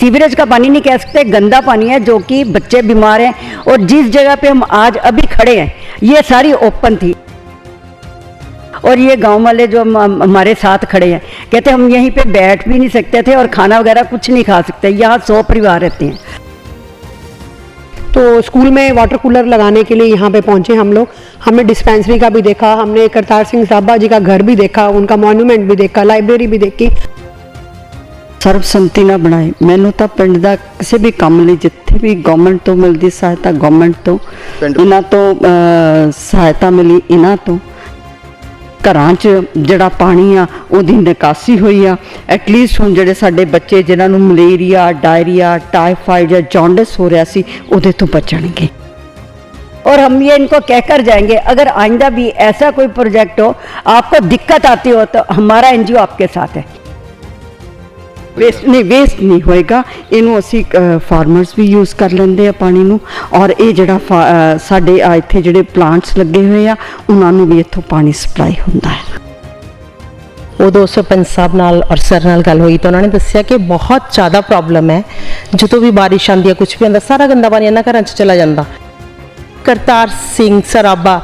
Sewerage का पानी नहीं कह सकते, गंदा पानी है जो कि बच्चे बीमार हैं और जिस जगह पे हम आज अभी खड़े हैं, ये सारी ओपन थी। और ये गाँव वाले जो हम- हम- हमारे साथ खड़े हैं, कहते हम यहीं पे बैठ भी नहीं सकते थे और खाना वगैरह कुछ नहीं खा सकते, यहाँ सौ परिवार रहते हैं। तो स्कूल में वाटर कूलर लगाने के लिए यहाँ पे पहुँचे हम लोग। हमने डिस्पेंसरी का भी देखा, हमने करतार सिंह साहबा जी का घर भी देखा, उनका मॉन्यूमेंट भी देखा, लाइब्रेरी भी देखी। ਸਰਬਸੰਮਤੀ ਨਾਲ ਬਣਾਏ ਮੈਨੂੰ ਤਾਂ ਪਿੰਡ ਦਾ ਕਿਸੇ ਵੀ ਕੰਮ ਲਈ ਜਿੱਥੇ ਵੀ ਗਵਰਨਮੈਂਟ ਤੋਂ ਮਿਲਦੀ ਸਹਾਇਤਾ ਗਵਰਨਮੈਂਟ ਤੋਂ ਪਿੰਡ- ਇਹਨਾਂ ਤੋਂ ਅਹ, ਸਹਾਇਤਾ ਮਿਲੀ ਇਹਨਾਂ ਤੋਂ ਘਰਾਂ 'ਚ ਜਿਹੜਾ ਪਾਣੀ ਆ ਉਹਦੀ ਨਿਕਾਸੀ ਹੋਈ ਆ ਐਟਲੀਸਟ ਹੁਣ ਜਿਹੜੇ ਸਾਡੇ ਬੱਚੇ ਜਿਨ੍ਹਾਂ ਨੂੰ ਮਲੇਰੀਆ ਡਾਇਰੀਆ ਟਾਈਫਾਈਡ ਜਾਂ ਜੌਂਡਿਸ ਹੋ ਰਿਹਾ ਸੀ ਉਹਦੇ ਤੋਂ ਬਚਣਗੇ और हम ये इनको कहकर जाएंगे अगर आइंदा भी ऐसा कोई प्रोजेक्ट हो आपको दिक्कत आती हो तो हमारा एनजीओ आपके साथ है ਵੇਸਟ ਨਹੀਂ ਵੇਸਟ ਨਹੀਂ ਹੋਏਗਾ। ਇਹਨੂੰ ਅਸੀਂ ਫਾਰਮਰਸ ਵੀ ਯੂਜ਼ ਕਰ ਲੈਂਦੇ ਆ ਪਾਣੀ ਨੂੰ। ਔਰ ਇਹ ਜਿਹੜਾ ਸਾਡੇ ਆ ਇੱਥੇ ਜਿਹੜੇ ਪਲਾਂਟਸ ਲੱਗੇ ਹੋਏ ਆ ਉਹਨਾਂ ਨੂੰ ਵੀ ਇੱਥੋਂ ਪਾਣੀ ਸਪਲਾਈ ਹੁੰਦਾ ਹੈ। ਉਦੋਂ ਸਰਪੰਚ ਸਾਹਿਬ ਨਾਲ ਔਰ ਸਰ ਨਾਲ ਗੱਲ ਹੋਈ ਤਾਂ ਉਹਨਾਂ ਨੇ ਦੱਸਿਆ ਕਿ ਬਹੁਤ ਜ਼ਿਆਦਾ ਪ੍ਰੋਬਲਮ ਹੈ। ਜਦੋਂ ਵੀ ਬਾਰਿਸ਼ ਆਉਂਦੀ ਹੈ ਕੁਝ ਵੀ ਆਉਂਦਾ ਸਾਰਾ ਗੰਦਾ ਪਾਣੀ ਇਹਨਾਂ ਘਰਾਂ 'ਚ ਚਲਾ ਜਾਂਦਾ। ਕਰਤਾਰ ਸਿੰਘ ਸਰਾਬਾ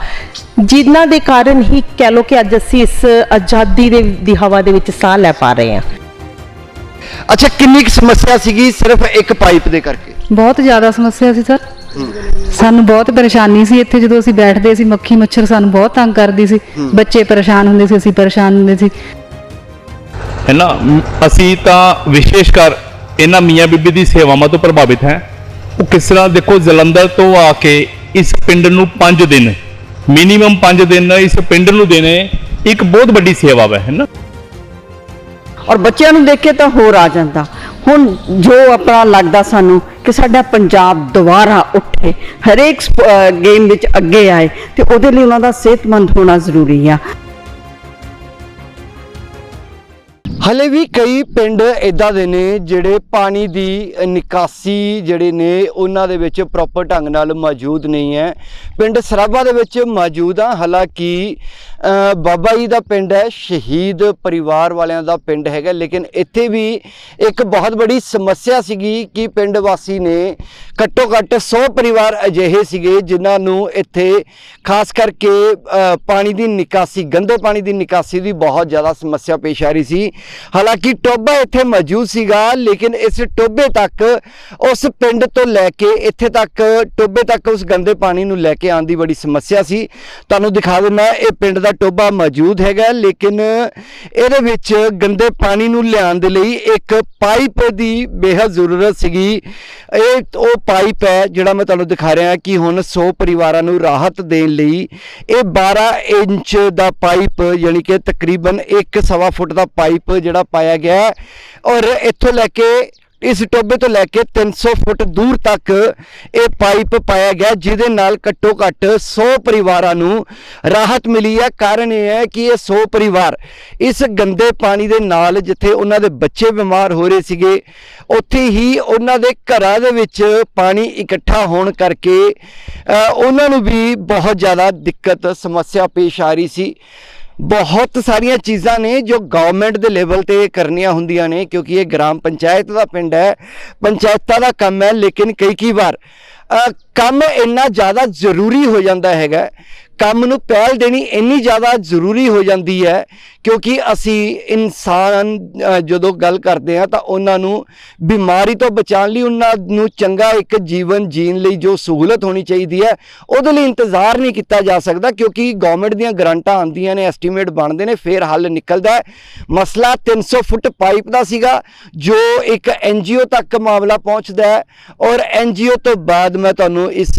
ਜਿਨ੍ਹਾਂ ਦੇ ਕਾਰਨ ਹੀ ਕਹਿ ਲੋ ਕਿ ਅੱਜ ਅਸੀਂ ਇਸ ਆਜ਼ਾਦੀ ਦੇ ਦੀ ਹਵਾ ਦੇ ਵਿੱਚ ਸਾਹ ਲੈ ਪਾ ਰਹੇ ਹਾਂ। ਅੱਛਾ ਕਿੰਨੀ ਕੁ ਸਮੱਸਿਆ ਸੀਗੀ ਸਿਰਫ ਇੱਕ ਪਾਈਪ ਦੇ ਕਰਕੇ? ਬਹੁਤ ਜ਼ਿਆਦਾ ਸਮੱਸਿਆ ਸੀ ਸਰ। ਸਾਨੂੰ ਬਹੁਤ ਪਰੇਸ਼ਾਨੀ ਸੀ ਇੱਥੇ ਜਦੋਂ ਅਸੀਂ ਬੈਠਦੇ ਸੀ ਮੱਖੀ ਮੱਛਰ ਸਾਨੂੰ ਬਹੁਤ ਤੰਗ ਕਰਦੀ ਸੀ। ਬੱਚੇ ਪਰੇਸ਼ਾਨ ਹੁੰਦੇ ਸੀ ਅਸੀਂ ਪਰੇਸ਼ਾਨ ਹੁੰਦੇ ਸੀ। ਹੈ ਨਾ ਮ- ਅਸੀਂ ਤਾਂ ਵਿਸ਼ੇਸ਼ ਕਰ ਇਹਨਾਂ ਮੀਆਂ ਬੀਬੀ ਦੀ ਸੇਵਾਵਾਂ ਤੋਂ ਪ੍ਰਭਾਵਿਤ ਹੈ। ਉਹ ਕਿਸ ਤਰ੍ਹਾਂ ਦੇਖੋ ਜਲੰਧਰ ਤੋਂ ਆ ਕੇ ਇਸ ਪਿੰਡ ਨੂੰ 5 ਦਿਨ ਮਿਨੀਮਮ 5 ਦਿਨ ਇਸ ਪਿੰਡ ਨੂੰ ਦੇਣੇ ਇੱਕ ਬਹੁਤ ਵੱਡੀ ਸੇਵਾ ਹੈ ਹੈ ਨਾ ਔਰ ਬੱਚਿਆਂ ਨੂੰ ਦੇਖ ਕੇ ਤਾਂ ਹੋਰ ਆ ਜਾਂਦਾ। ਹੁਣ ਜੋ ਆਪਣਾ ਲੱਗਦਾ ਸਾਨੂੰ ਕਿ ਸਾਡਾ ਪੰਜਾਬ ਦੁਬਾਰਾ ਉੱਠੇ, ਹਰੇਕ ਗੇਮ ਵਿੱਚ ਅੱਗੇ ਆਏ ਤੇ ਉਹਦੇ ਲਈ ਉਹਨਾਂ ਦਾ ਸਿਹਤਮੰਦ ਹੋਣਾ ਜ਼ਰੂਰੀ ਆ। ਹਲੇ ਵੀ ਕਈ ਪਿੰਡ ਇਦਾਂ ਦੇ ਨੇ ਜਿਹੜੇ ਪਾਣੀ ਦੀ ਨਿਕਾਸੀ ਜਿਹੜੇ ਨੇ ਉਹਨਾਂ ਦੇ ਵਿੱਚ ਪ੍ਰੋਪਰ ਢੰਗ ਨਾਲ ਮੌਜੂਦ ਨਹੀਂ ਹੈ। ਪਿੰਡ ਸਰਾਭਾ ਦੇ ਵਿੱਚ ਮੌਜੂਦ ਆ ਹਾਲਾਂਕਿ ਬਾਬਾ ਜੀ ਦਾ ਪਿੰਡ ਹੈ, ਸ਼ਹੀਦ ਪਰਿਵਾਰ ਵਾਲਿਆਂ ਦਾ ਪਿੰਡ ਹੈਗਾ। ਲੇਕਿਨ ਇੱਥੇ ਵੀ ਇੱਕ ਬਹੁਤ ਬੜੀ ਸਮੱਸਿਆ ਸੀਗੀ ਕਿ ਪਿੰਡ ਵਾਸੀ ਨੇ ਘੱਟੋ ਘੱਟ 100 ਪਰਿਵਾਰ ਅਜਿਹੇ ਸੀਗੇ ਜਿਨ੍ਹਾਂ ਨੂੰ ਇੱਥੇ ਖਾਸ ਕਰਕੇ ਪਾਣੀ ਦੀ ਨਿਕਾਸੀ, ਗੰਦੇ ਪਾਣੀ ਦੀ ਨਿਕਾਸੀ ਦੀ ਬਹੁਤ ਜ਼ਿਆਦਾ ਸਮੱਸਿਆ ਪੇਸ਼ ਆ ਰਹੀ ਸੀ। ਹਾਲਾਂਕਿ ਟੋਬਾ ਇੱਥੇ ਮੌਜੂਦ ਸੀਗਾ, ਲੇਕਿਨ ਇਸ ਟੋਬੇ ਤੱਕ, ਉਸ ਪਿੰਡ ਤੋਂ ਲੈ ਕੇ ਇੱਥੇ ਤੱਕ, ਟੋਬੇ ਤੱਕ ਉਸ ਗੰਦੇ ਪਾਣੀ ਨੂੰ ਲੈ ਕੇ ਆਉਣ ਦੀ ਬੜੀ ਸਮੱਸਿਆ ਸੀ। ਤੁਹਾਨੂੰ ਦਿਖਾ ਦਿੰਦਾ, ਇਹ ਪਿੰਡ ਦਾ ਟੋਬਾ ਮੌਜੂਦ ਹੈਗਾ, ਲੇਕਿਨ ਇਹਦੇ ਵਿੱਚ ਗੰਦੇ ਪਾਣੀ ਨੂੰ ਲਿਆਉਣ ਦੇ ਲਈ ਇੱਕ ਪਾਈਪ ਦੀ ਬੇਹੱਦ ਜ਼ਰੂਰਤ ਸੀਗੀ। ਇਹ ਉਹ ਪਾਈਪ ਹੈ, ਜਿਹੜਾ ਮੈਂ ਤੁਹਾਨੂੰ ਦਿਖਾ ਰਿਹਾ ਕਿ ਹੁਣ 100 ਪਰਿਵਾਰਾਂ ਨੂੰ ਰਾਹਤ ਦੇਣ ਲਈ ਇਹ 12 ਇੰਚ ਦਾ ਪਾਈਪ, ਯਾਨੀ ਕਿ ਤਕਰੀਬਨ 1.5 ਫੁੱਟ ਦਾ ਪਾਈਪ ਜਿਹੜਾ ਪਾਇਆ ਗਿਆ ਹੈ। ਔਰ ਇੱਥੋਂ ਲੈ ਕੇ, ਇਸ ਟੋਬੇ ਤੋਂ ਲੈ ਕੇ 300 ਫੁੱਟ ਦੂਰ ਤੱਕ ਇਹ ਪਾਈਪ ਪਾਇਆ ਗਿਆ, ਜਿਹਦੇ ਨਾਲ ਘੱਟੋ ਘੱਟ 100 ਪਰਿਵਾਰਾਂ ਨੂੰ ਰਾਹਤ ਮਿਲੀ ਹੈ। ਕਾਰਨ ਇਹ ਹੈ ਕਿ ਇਹ 100 ਪਰਿਵਾਰ ਇਸ ਗੰਦੇ ਪਾਣੀ ਦੇ ਨਾਲ ਜਿੱਥੇ ਉਹਨਾਂ ਦੇ ਬੱਚੇ ਬਿਮਾਰ ਹੋ ਰਹੇ ਸੀਗੇ, ਉੱਥੇ ਹੀ ਉਹਨਾਂ ਦੇ ਘਰਾਂ ਦੇ ਵਿੱਚ ਪਾਣੀ ਇਕੱਠਾ ਹੋਣ ਕਰਕੇ ਉਹਨਾਂ ਨੂੰ ਵੀ ਬਹੁਤ ਜ਼ਿਆਦਾ ਦਿੱਕਤ, ਸਮੱਸਿਆ ਪੇਸ਼ ਆ ਰਹੀ ਸੀ। ਬਹੁਤ ਸਾਰੀਆਂ ਚੀਜ਼ਾਂ ਨੇ ਜੋ ਗਵਰਨਮੈਂਟ ਦੇ ਲੈਵਲ ਤੇ ਕਰਨੀਆਂ ਹੁੰਦੀਆਂ ਨੇ, ਕਿਉਂਕਿ ਇਹ ਗ੍ਰਾਮ ਪੰਚਾਇਤ ਦਾ ਪਿੰਡ ਹੈ, ਪੰਚਾਇਤਾਂ ਦਾ ਕੰਮ ਹੈ, ਲੇਕਿਨ ਕਈ ਕਈ ਵਾਰ ਕੰਮ ਇੰਨਾ ਜ਼ਿਆਦਾ ਜ਼ਰੂਰੀ ਹੋ ਜਾਂਦਾ ਹੈਗਾ ਕੰਮ ਨੂੰ ਪਹਿਲ ਦੇਣੀ ਇੰਨੀ ਜ਼ਿਆਦਾ ਜ਼ਰੂਰੀ ਹੋ ਜਾਂਦੀ ਹੈ, ਕਿਉਂਕਿ ਅਸੀਂ ਇਨਸਾਨ ਜਦੋਂ ਗੱਲ ਕਰਦੇ ਹਾਂ ਤਾਂ ਉਹਨਾਂ ਨੂੰ ਬਿਮਾਰੀ ਤੋਂ ਬਚਾਉਣ ਲਈ ਉਹਨਾਂ ਨੂੰ ਚੰਗਾ ਇੱਕ ਜੀਵਨ ਜੀਣ ਲਈ ਜੋ ਸਹੂਲਤ ਹੋਣੀ ਚਾਹੀਦੀ ਹੈ, ਉਹਦੇ ਲਈ ਇੰਤਜ਼ਾਰ ਨਹੀਂ ਕੀਤਾ ਜਾ ਸਕਦਾ, ਕਿਉਂਕਿ ਗਵਰਨਮੈਂਟ ਦੀਆਂ ਗਰੰਟਾਂ ਆਉਂਦੀਆਂ ਨੇ ਐਸਟੀਮੇਟ ਬਣਦੇ ਨੇ, ਫਿਰ ਹੱਲ ਨਿਕਲਦਾ ਹੈ। ਮਸਲਾ 300 ਫੁੱਟ ਪਾਈਪ ਦਾ ਸੀਗਾ, ਜੋ ਇੱਕ ਐਨਜੀਓ ਤੱਕ ਮਾਮਲਾ ਪਹੁੰਚਦਾ ਹੈ ਔਰ ਐਨਜੀਓ ਤੋਂ ਬਾਅਦ ਮੈਂ ਤੁਹਾਨੂੰ ਇਸ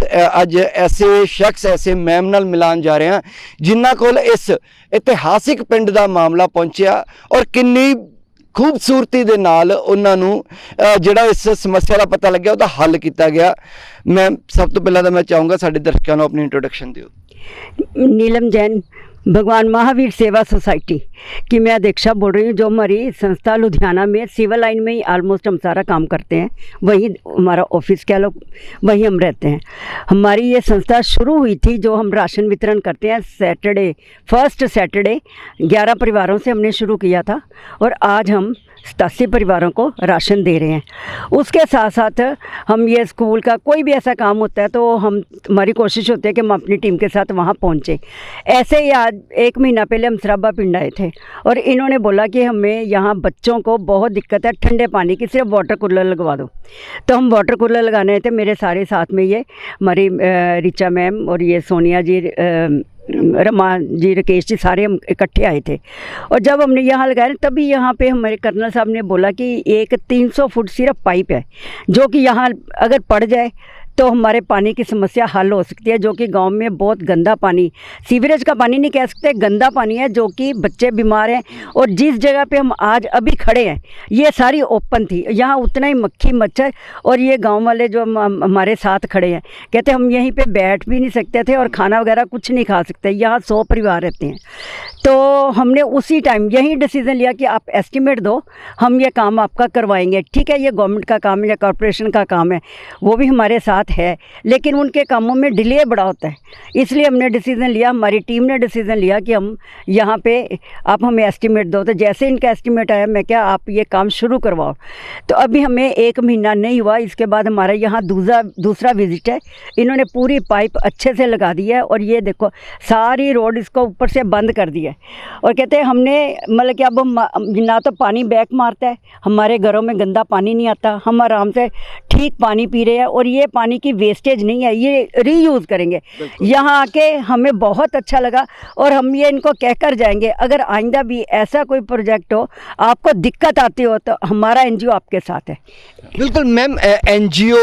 ਅੱਜ ਐਸੇ ਸ਼ਖਸ, ਐਸੇ ਮੈਮ ਨਾਲ ਮਿਲਾ ਲਾਣ ਜਾ ਰਹੇ। ਹਾਂ ਜਿਨ੍ਹਾਂ ਕੋਲ ਇਸ ਇਤਿਹਾਸਿਕ ਪਿੰਡ ਦਾ ਮਾਮਲਾ ਪਹੁੰਚਿਆ ਔਰ ਕਿੰਨੀ ਖੂਬਸੂਰਤੀ ਦੇ ਨਾਲ ਉਹਨਾਂ ਨੂੰ ਜਿਹੜਾ ਇਸ ਸਮੱਸਿਆ ਦਾ ਪਤਾ ਲੱਗਿਆ ਉਹਦਾ ਹੱਲ ਕੀਤਾ ਗਿਆ। ਮੈਂ ਸਭ ਤੋਂ ਪਹਿਲਾਂ ਤਾਂ ਮੈਂ ਚਾਹੂੰਗਾ ਸਾਡੇ ਦਰਸ਼ਕਾਂ ਨੂੰ ਆਪਣੀ ਇੰਟਰੋਡਕਸ਼ਨ ਦਿਓ। ਨੀਲਮ ਜੈਨ भगवान महावीर सेवा सोसाइटी की मैं अध्यक्षा बोल रही हूँ, जो हमारी संस्था लुधियाना में सिविल लाइन में ही ऑलमोस्ट हम सारा काम करते हैं। वहीं हमारा ऑफ़िस कह लो वहीं हम रहते हैं। हमारी ये संस्था शुरू हुई थी, जो हम राशन वितरण करते हैं सैटरडे फ़र्स्ट सैटरडे ग्यारह परिवारों से हमने शुरू किया था। और आज हम सतासी परिवारों को राशन दे रहे हैं। उसके साथ साथ हम ये स्कूल का कोई भी ऐसा काम होता है तो हम, हमारी कोशिश होती है कि हम अपनी टीम के साथ वहाँ पहुँचे। ऐसे ही आज, एक महीना पहले हम सराबा पिंड आए थे और इन्होंने बोला कि हमें यहाँ बच्चों को बहुत दिक्कत है, ठंडे पानी की, सिर्फ़ वाटर कूलर लगवा दो। तो हम वाटर कूलर लगाने थे, मेरे सारे साथ में ये, हमारी रिचा मैम और ये सोनिया जी रमा जी राकेश जी सारे हम इकट्ठे आए थे। और जब हमने यहाँ लगाया तभी यहाँ पे हमारे कर्नल साहब ने बोला कि एक 300 फुट सिर्फ़ पाइप है, जो कि यहाँ अगर पड़ जाए तो हमारे पानी की समस्या हल हो सकती है, जो कि गाँव में बहुत गंदा पानी, सीवरेज का पानी नहीं कह सकते, गंदा पानी है, जो कि बच्चे बीमार हैं और जिस जगह पे हम आज अभी खड़े हैं, ये सारी ओपन थी। यहाँ उतना ही मक्खी, मच्छर और ये गाँव वाले जो हम- हम- हमारे साथ खड़े हैं, कहते हम यहीं पर बैठ भी नहीं सकते थे और खाना वगैरह कुछ नहीं खा सकते, यहाँ सौ परिवार रहते हैं। तो हमने उसी टाइम यही डिसीज़न लिया कि आप एस्टिमेट दो, हम ये काम आपका करवाएँगे। ठीक है, ये गवर्नमेंट का काम है, या कॉरपोरेशन का काम है, वो भी हमारे साथ है, लेकिन उनके कामों में डिले बड़ा होता है। इसलिए हमने डिसीज़न लिया, हमारी टीम ने डिसीज़न लिया कि हम यहाँ पे, आप हमें एस्टिमेट दो। तो जैसे इनका एस्टिमेट आया, मैं क्या, आप ये काम शुरू करवाओ। तो अभी हमें एक महीना नहीं हुआ, इसके बाद हमारा यहाँ दूसरा दूसरा विज़िट है। इन्होंने पूरी पाइप अच्छे से लगा दी है और ये देखो, सारी रोड इसको ऊपर से बंद कर दिया है। और कहते हैं, हमने मतलब कि अब ना तो पानी बैक मारता है, हमारे घरों में गंदा पानी नहीं आता, हम आराम से ठीक पानी पी रहे हैं और ये पानी की वेस्टेज नहीं है ये रीयूज़ करेंगे यहाँ आके हमें बहुत अच्छा लगा और हम ये इनको कह कर जाएंगे अगर आइंदा भी ऐसा कोई प्रोजेक्ट हो आपको दिक्कत आती हो तो हमारा एनजीओ आपके साथ है ਬਿਲਕੁਲ ਮੈਮ ਐਨਜੀਓ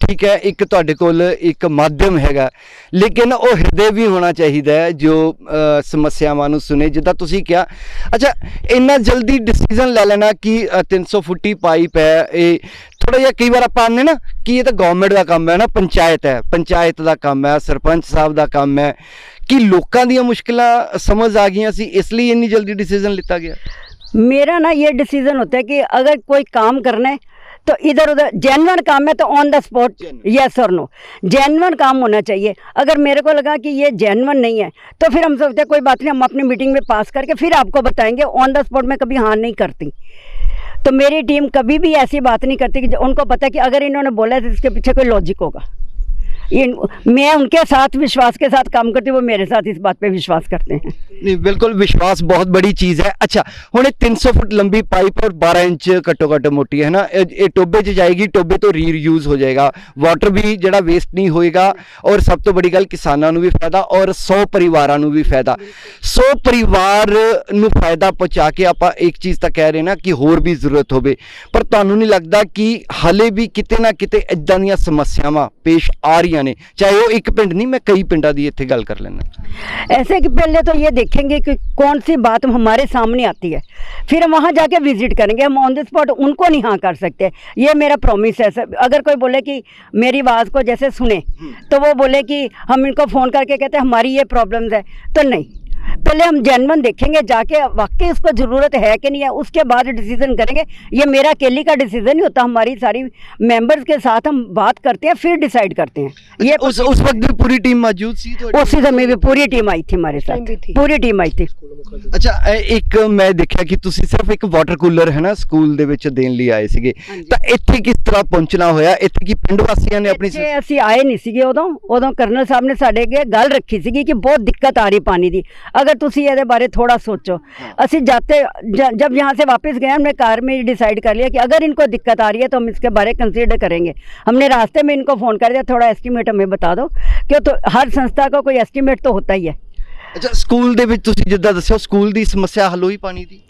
ਠੀਕ ਹੈ ਇੱਕ ਤੁਹਾਡੇ ਕੋਲ ਇੱਕ ਮਾਧਿਅਮ ਹੈਗਾ ਲੇਕਿਨ ਉਹ ਹਿਰਦੇ ਵੀ ਹੋਣਾ ਚਾਹੀਦਾ ਹੈ ਜੋ ਅ, ਸਮੱਸਿਆਵਾਂ ਨੂੰ ਸੁਣੇ ਜਿੱਦਾਂ ਤੁਸੀਂ ਕਿਹਾ ਅੱਛਾ ਇੰਨਾ ਜਲਦੀ ਡਿਸੀਜਨ ਲੈ ਲੈਣਾ ਕਿ ਅ, 300 ਫੁੱਟੀ ਪਾਈਪ ਹੈ ਇਹ ਥੋੜਾ ਜਿਹਾ ਕਈ ਵਾਰ ਆਪਾਂ ਆਉਂਦੇ ਨਾ ਕਿ ਇਹ ਤਾਂ ਗਵਰਨਮੈਂਟ ਦਾ ਕੰਮ ਹੈ ਨਾ ਪੰਚਾਇਤ ਹੈ ਪੰਚਾਇਤ ਦਾ ਕੰਮ ਹੈ ਸਰਪੰਚ ਸਾਹਿਬ ਦਾ ਕੰਮ ਹੈ ਕਿ ਲੋਕਾਂ ਦੀਆਂ ਮੁਸ਼ਕਲਾਂ ਸਮਝ ਆ ਗਈਆਂ ਸੀ ਇਸ ਲਈ ਇੰਨੀ ਜਲਦੀ ਡਿਸੀਜਨ ਲਿੱਤਾ ਗਿਆ मेरा ना ये डिसीजन होता है कि अगर कोई काम करना है तो इधर उधर जेनवन काम है तो ऑन द स्पॉट यस और नो जेनवन काम होना चाहिए अगर मेरे को लगा कि ये जेनवन नहीं है तो फिर हम सोचते हैं कोई बात नहीं हम अपनी मीटिंग में पास करके फिर आपको बताएंगे ऑन द स्पॉट में कभी हाँ नहीं करती तो मेरी टीम कभी भी ऐसी बात नहीं करती कि जो- उनको पता है कि अगर इन्होंने बोला है तो इसके पीछे कोई लॉजिक होगा ये मैं उनके साथ विश्वास के साथ काम करती हूँ वो मेरे साथ इस बात पे विश्वास करते हैं ਨਹੀਂ ਬਿਲਕੁਲ ਵਿਸ਼ਵਾਸ ਬਹੁਤ ਬੜੀ ਚੀਜ਼ ਹੈ ਅੱਛਾ ਹੁਣ ਇਹ 300 ਫੁੱਟ ਲੰਬੀ ਪਾਈਪ ਔਰ 12 ਇੰਚ ਘੱਟੋ ਘੱਟ ਮੋਟੀ ਹੈ ਨਾ ਇਹ ਇਹ ਟੋਬੇ 'ਚ ਜਾਏਗੀ ਟੋਬੇ ਤੋਂ ਰੀਯੂਜ਼ ਹੋ ਜਾਏਗਾ ਵਾਟਰ ਵੀ ਜਿਹੜਾ ਵੇਸਟ ਨਹੀਂ ਹੋਏਗਾ ਔਰ ਸਭ ਤੋਂ ਬੜੀ ਗੱਲ ਕਿਸਾਨਾਂ ਨੂੰ ਵੀ ਫਾਇਦਾ ਔਰ 100 ਪਰਿਵਾਰਾਂ ਨੂੰ ਵੀ ਫਾਇਦਾ 100 ਪਰਿਵਾਰ ਨੂੰ ਫਾਇਦਾ ਪਹੁੰਚਾ ਕੇ ਆਪਾਂ ਇੱਕ ਚੀਜ਼ ਤਾਂ ਕਹਿ ਰਹੇ ਨਾ ਕਿ ਹੋਰ ਵੀ ਜ਼ਰੂਰਤ ਹੋਵੇ ਪਰ ਤੁਹਾਨੂੰ ਨਹੀਂ ਲੱਗਦਾ ਕਿ ਹਲੇ ਵੀ ਕਿਤੇ ਨਾ ਕਿਤੇ ਇਦਾਂ ਦੀਆਂ ਸਮੱਸਿਆਵਾਂ ਪੇਸ਼ ਆ ਰਹੀਆਂ रखियाँ ने। चाहे वो एक पिंड नहीं मैं कई पिंडा की इतने गल कर लेना ऐसे कि पहले तो ये देखेंगे कि कौन सी बात हमारे सामने आती है। फिर हम वहाँ जाके विज़िट करेंगे। हम ऑन द स्पॉट उनको नहीं हाँ कर सकते। ये मेरा प्रॉमिस है सर। अगर कोई बोले कि मेरी आवाज़ को जैसे सुने हम्म। तो वो बोले कि हम इनको फ़ोन करके कहते हमारी ये प्रॉब्लम्स है तो नहीं। पहले हम जेनवन देखेंगे जाके वाकई उसको ज़रूरत है कि नहीं है उसके बाद डिसीज़न करेंगे ये मेरा अकेली का डिसीज़न नहीं होता हमारी सारी मेंबर्स के साथ हम बात करते हैं फिर डिसाइड करते हैं ये ਉਸ ਉਸ ਵਕਤ ਵੀ ਪੂਰੀ ਟੀਮ ਮੌਜੂਦ ਸੀ ਤੁਹਾਡੀ उसी समय भी पूरी टीम आई थी हमारे टाइम भी साथ थी। पूरी टीम आई थी ਅੱਛਾ ਇਹ ਇੱਕ ਮੈਂ ਦੇਖਿਆ ਕਿ ਤੁਸੀਂ ਸਿਰਫ ਇੱਕ ਵਾਟਰ ਕੂਲਰ ਹੈ ਨਾ ਸਕੂਲ ਦੇ ਵਿੱਚ ਦੇਣ ਲਈ ਆਏ ਸੀਗੇ ਤਾਂ ਇੱਥੇ ਕਿਸ ਤਰ੍ਹਾਂ ਪਹੁੰਚਣਾ ਹੋਇਆ ਇੱਥੇ ਕੀ ਪਿੰਡ ਵਾਸੀਆਂ ਨੇ ਆਪਣੀ ਇੱਥੇ ਅਸੀਂ ਆਏ ਨਹੀਂ ਸੀਗੇ ਉਦੋਂ ਉਦੋਂ ਕਰਨਲ ਸਾਹਿਬ ਨੇ ਸਾਡੇ ਅੱਗੇ ਗੱਲ ਰੱਖੀ ਸੀਗੀ ਕਿ ਬਹੁਤ ਦਿੱਕਤ ਆ ਰਹੀ ਪਾਣੀ ਦੀ अगर ਤੁਸੀਂ ਇਹਦੇ ਬਾਰੇ थोड़ा सोचो ਅਸੀਂ जाते ज- जब यहाँ से वापस गए हमने कार में डिसाइड कर लिया कि अगर इनको दिक्कत आ रही है तो हम इसके बारे कंसीडर करेंगे हमने रास्ते में इनको फ़ोन कर दिया थोड़ा एस्टिमेट हमें बता दो क्यों तो हर संस्था का कोई एस्टिमेट तो होता ही है ਅੱਛਾ ਸਕੂਲ ਦੇ ਵਿੱਚ ਤੁਸੀਂ ਜਿੱਦਾਂ ਦੱਸਿਆ ਸਕੂਲ ਦੀ ਸਮੱਸਿਆ ਹੱਲ ਹੋਈ ਪਾਣੀ ਦੀ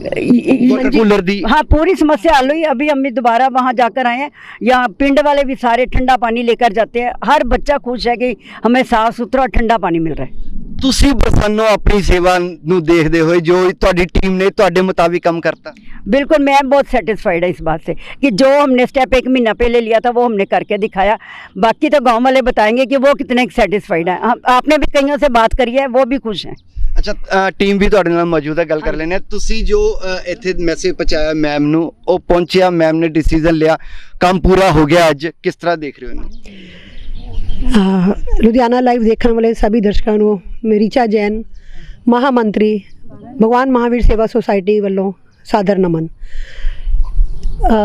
वाटर कूलर दी हाँ पूरी समस्या हल हुई अभी हम भी दोबारा वहाँ जाकर आए हैं यहाँ पिंड वाले भी सारे ठंडा पानी लेकर जाते हैं हर बच्चा खुश है कि हमें साफ सुथरा और ठंडा पानी मिल रहा है ਤੁਸੀਂ ਬਸੰਨੋ ਆਪਣੀ ਸੇਵਾ ਨੂੰ ਦੇਖਦੇ ਹੋਏ जो ਤੁਹਾਡੀ टीम ने ਤੁਹਾਡੇ मुताबिक काम करता बिल्कुल मैं बहुत सेटिस्फाइड है इस बात से कि जो हमने स्टेप एक महीना पहले लिया था वो हमने करके दिखाया बाकी तो गांव वाले बताएंगे कि वो कितने सेटिस्फाइड हैं हम- आपने भी कईयों से बात करी है वो भी खुश हैं ਅੱਛਾ ਅ, ਟੀਮ ਵੀ ਤੁਹਾਡੇ ਨਾਲ ਮੌਜੂਦ ਹੈ ਗੱਲ ਕਰ ਲੈਂਦੇ ਹਾਂ ਤੁਸੀਂ ਜੋ ਅ, ਇੱਥੇ ਮੈਸੇਜ ਪਹੁੰਚਾਇਆ ਮੈਮ ਨੂੰ ਉਹ ਪਹੁੰਚਿਆ ਮੈਮ ਨੇ ਡਿਸੀਜਨ ਲਿਆ ਕੰਮ ਪੂਰਾ ਹੋ ਗਿਆ ਅੱਜ ਕਿਸ ਤਰ੍ਹਾਂ ਦੇਖ ਰਹੇ ਹੋ ਇਹਨੂੰ ਅਹ ਲੁਧਿਆਣਾ ਲਾਈਵ ਦੇਖਣ ਵਾਲੇ ਸਭੀ ਦਰਸ਼ਕਾਂ ਨੂੰ ਮੈਂ ਰੀਚਾ ਜੈਨ ਮਹਾਮੰਤਰੀ ਭਗਵਾਨ ਮਹਾਵੀਰ ਸੇਵਾ ਸੁਸਾਇਟੀ ਵੱਲੋਂ सादर नमन अ,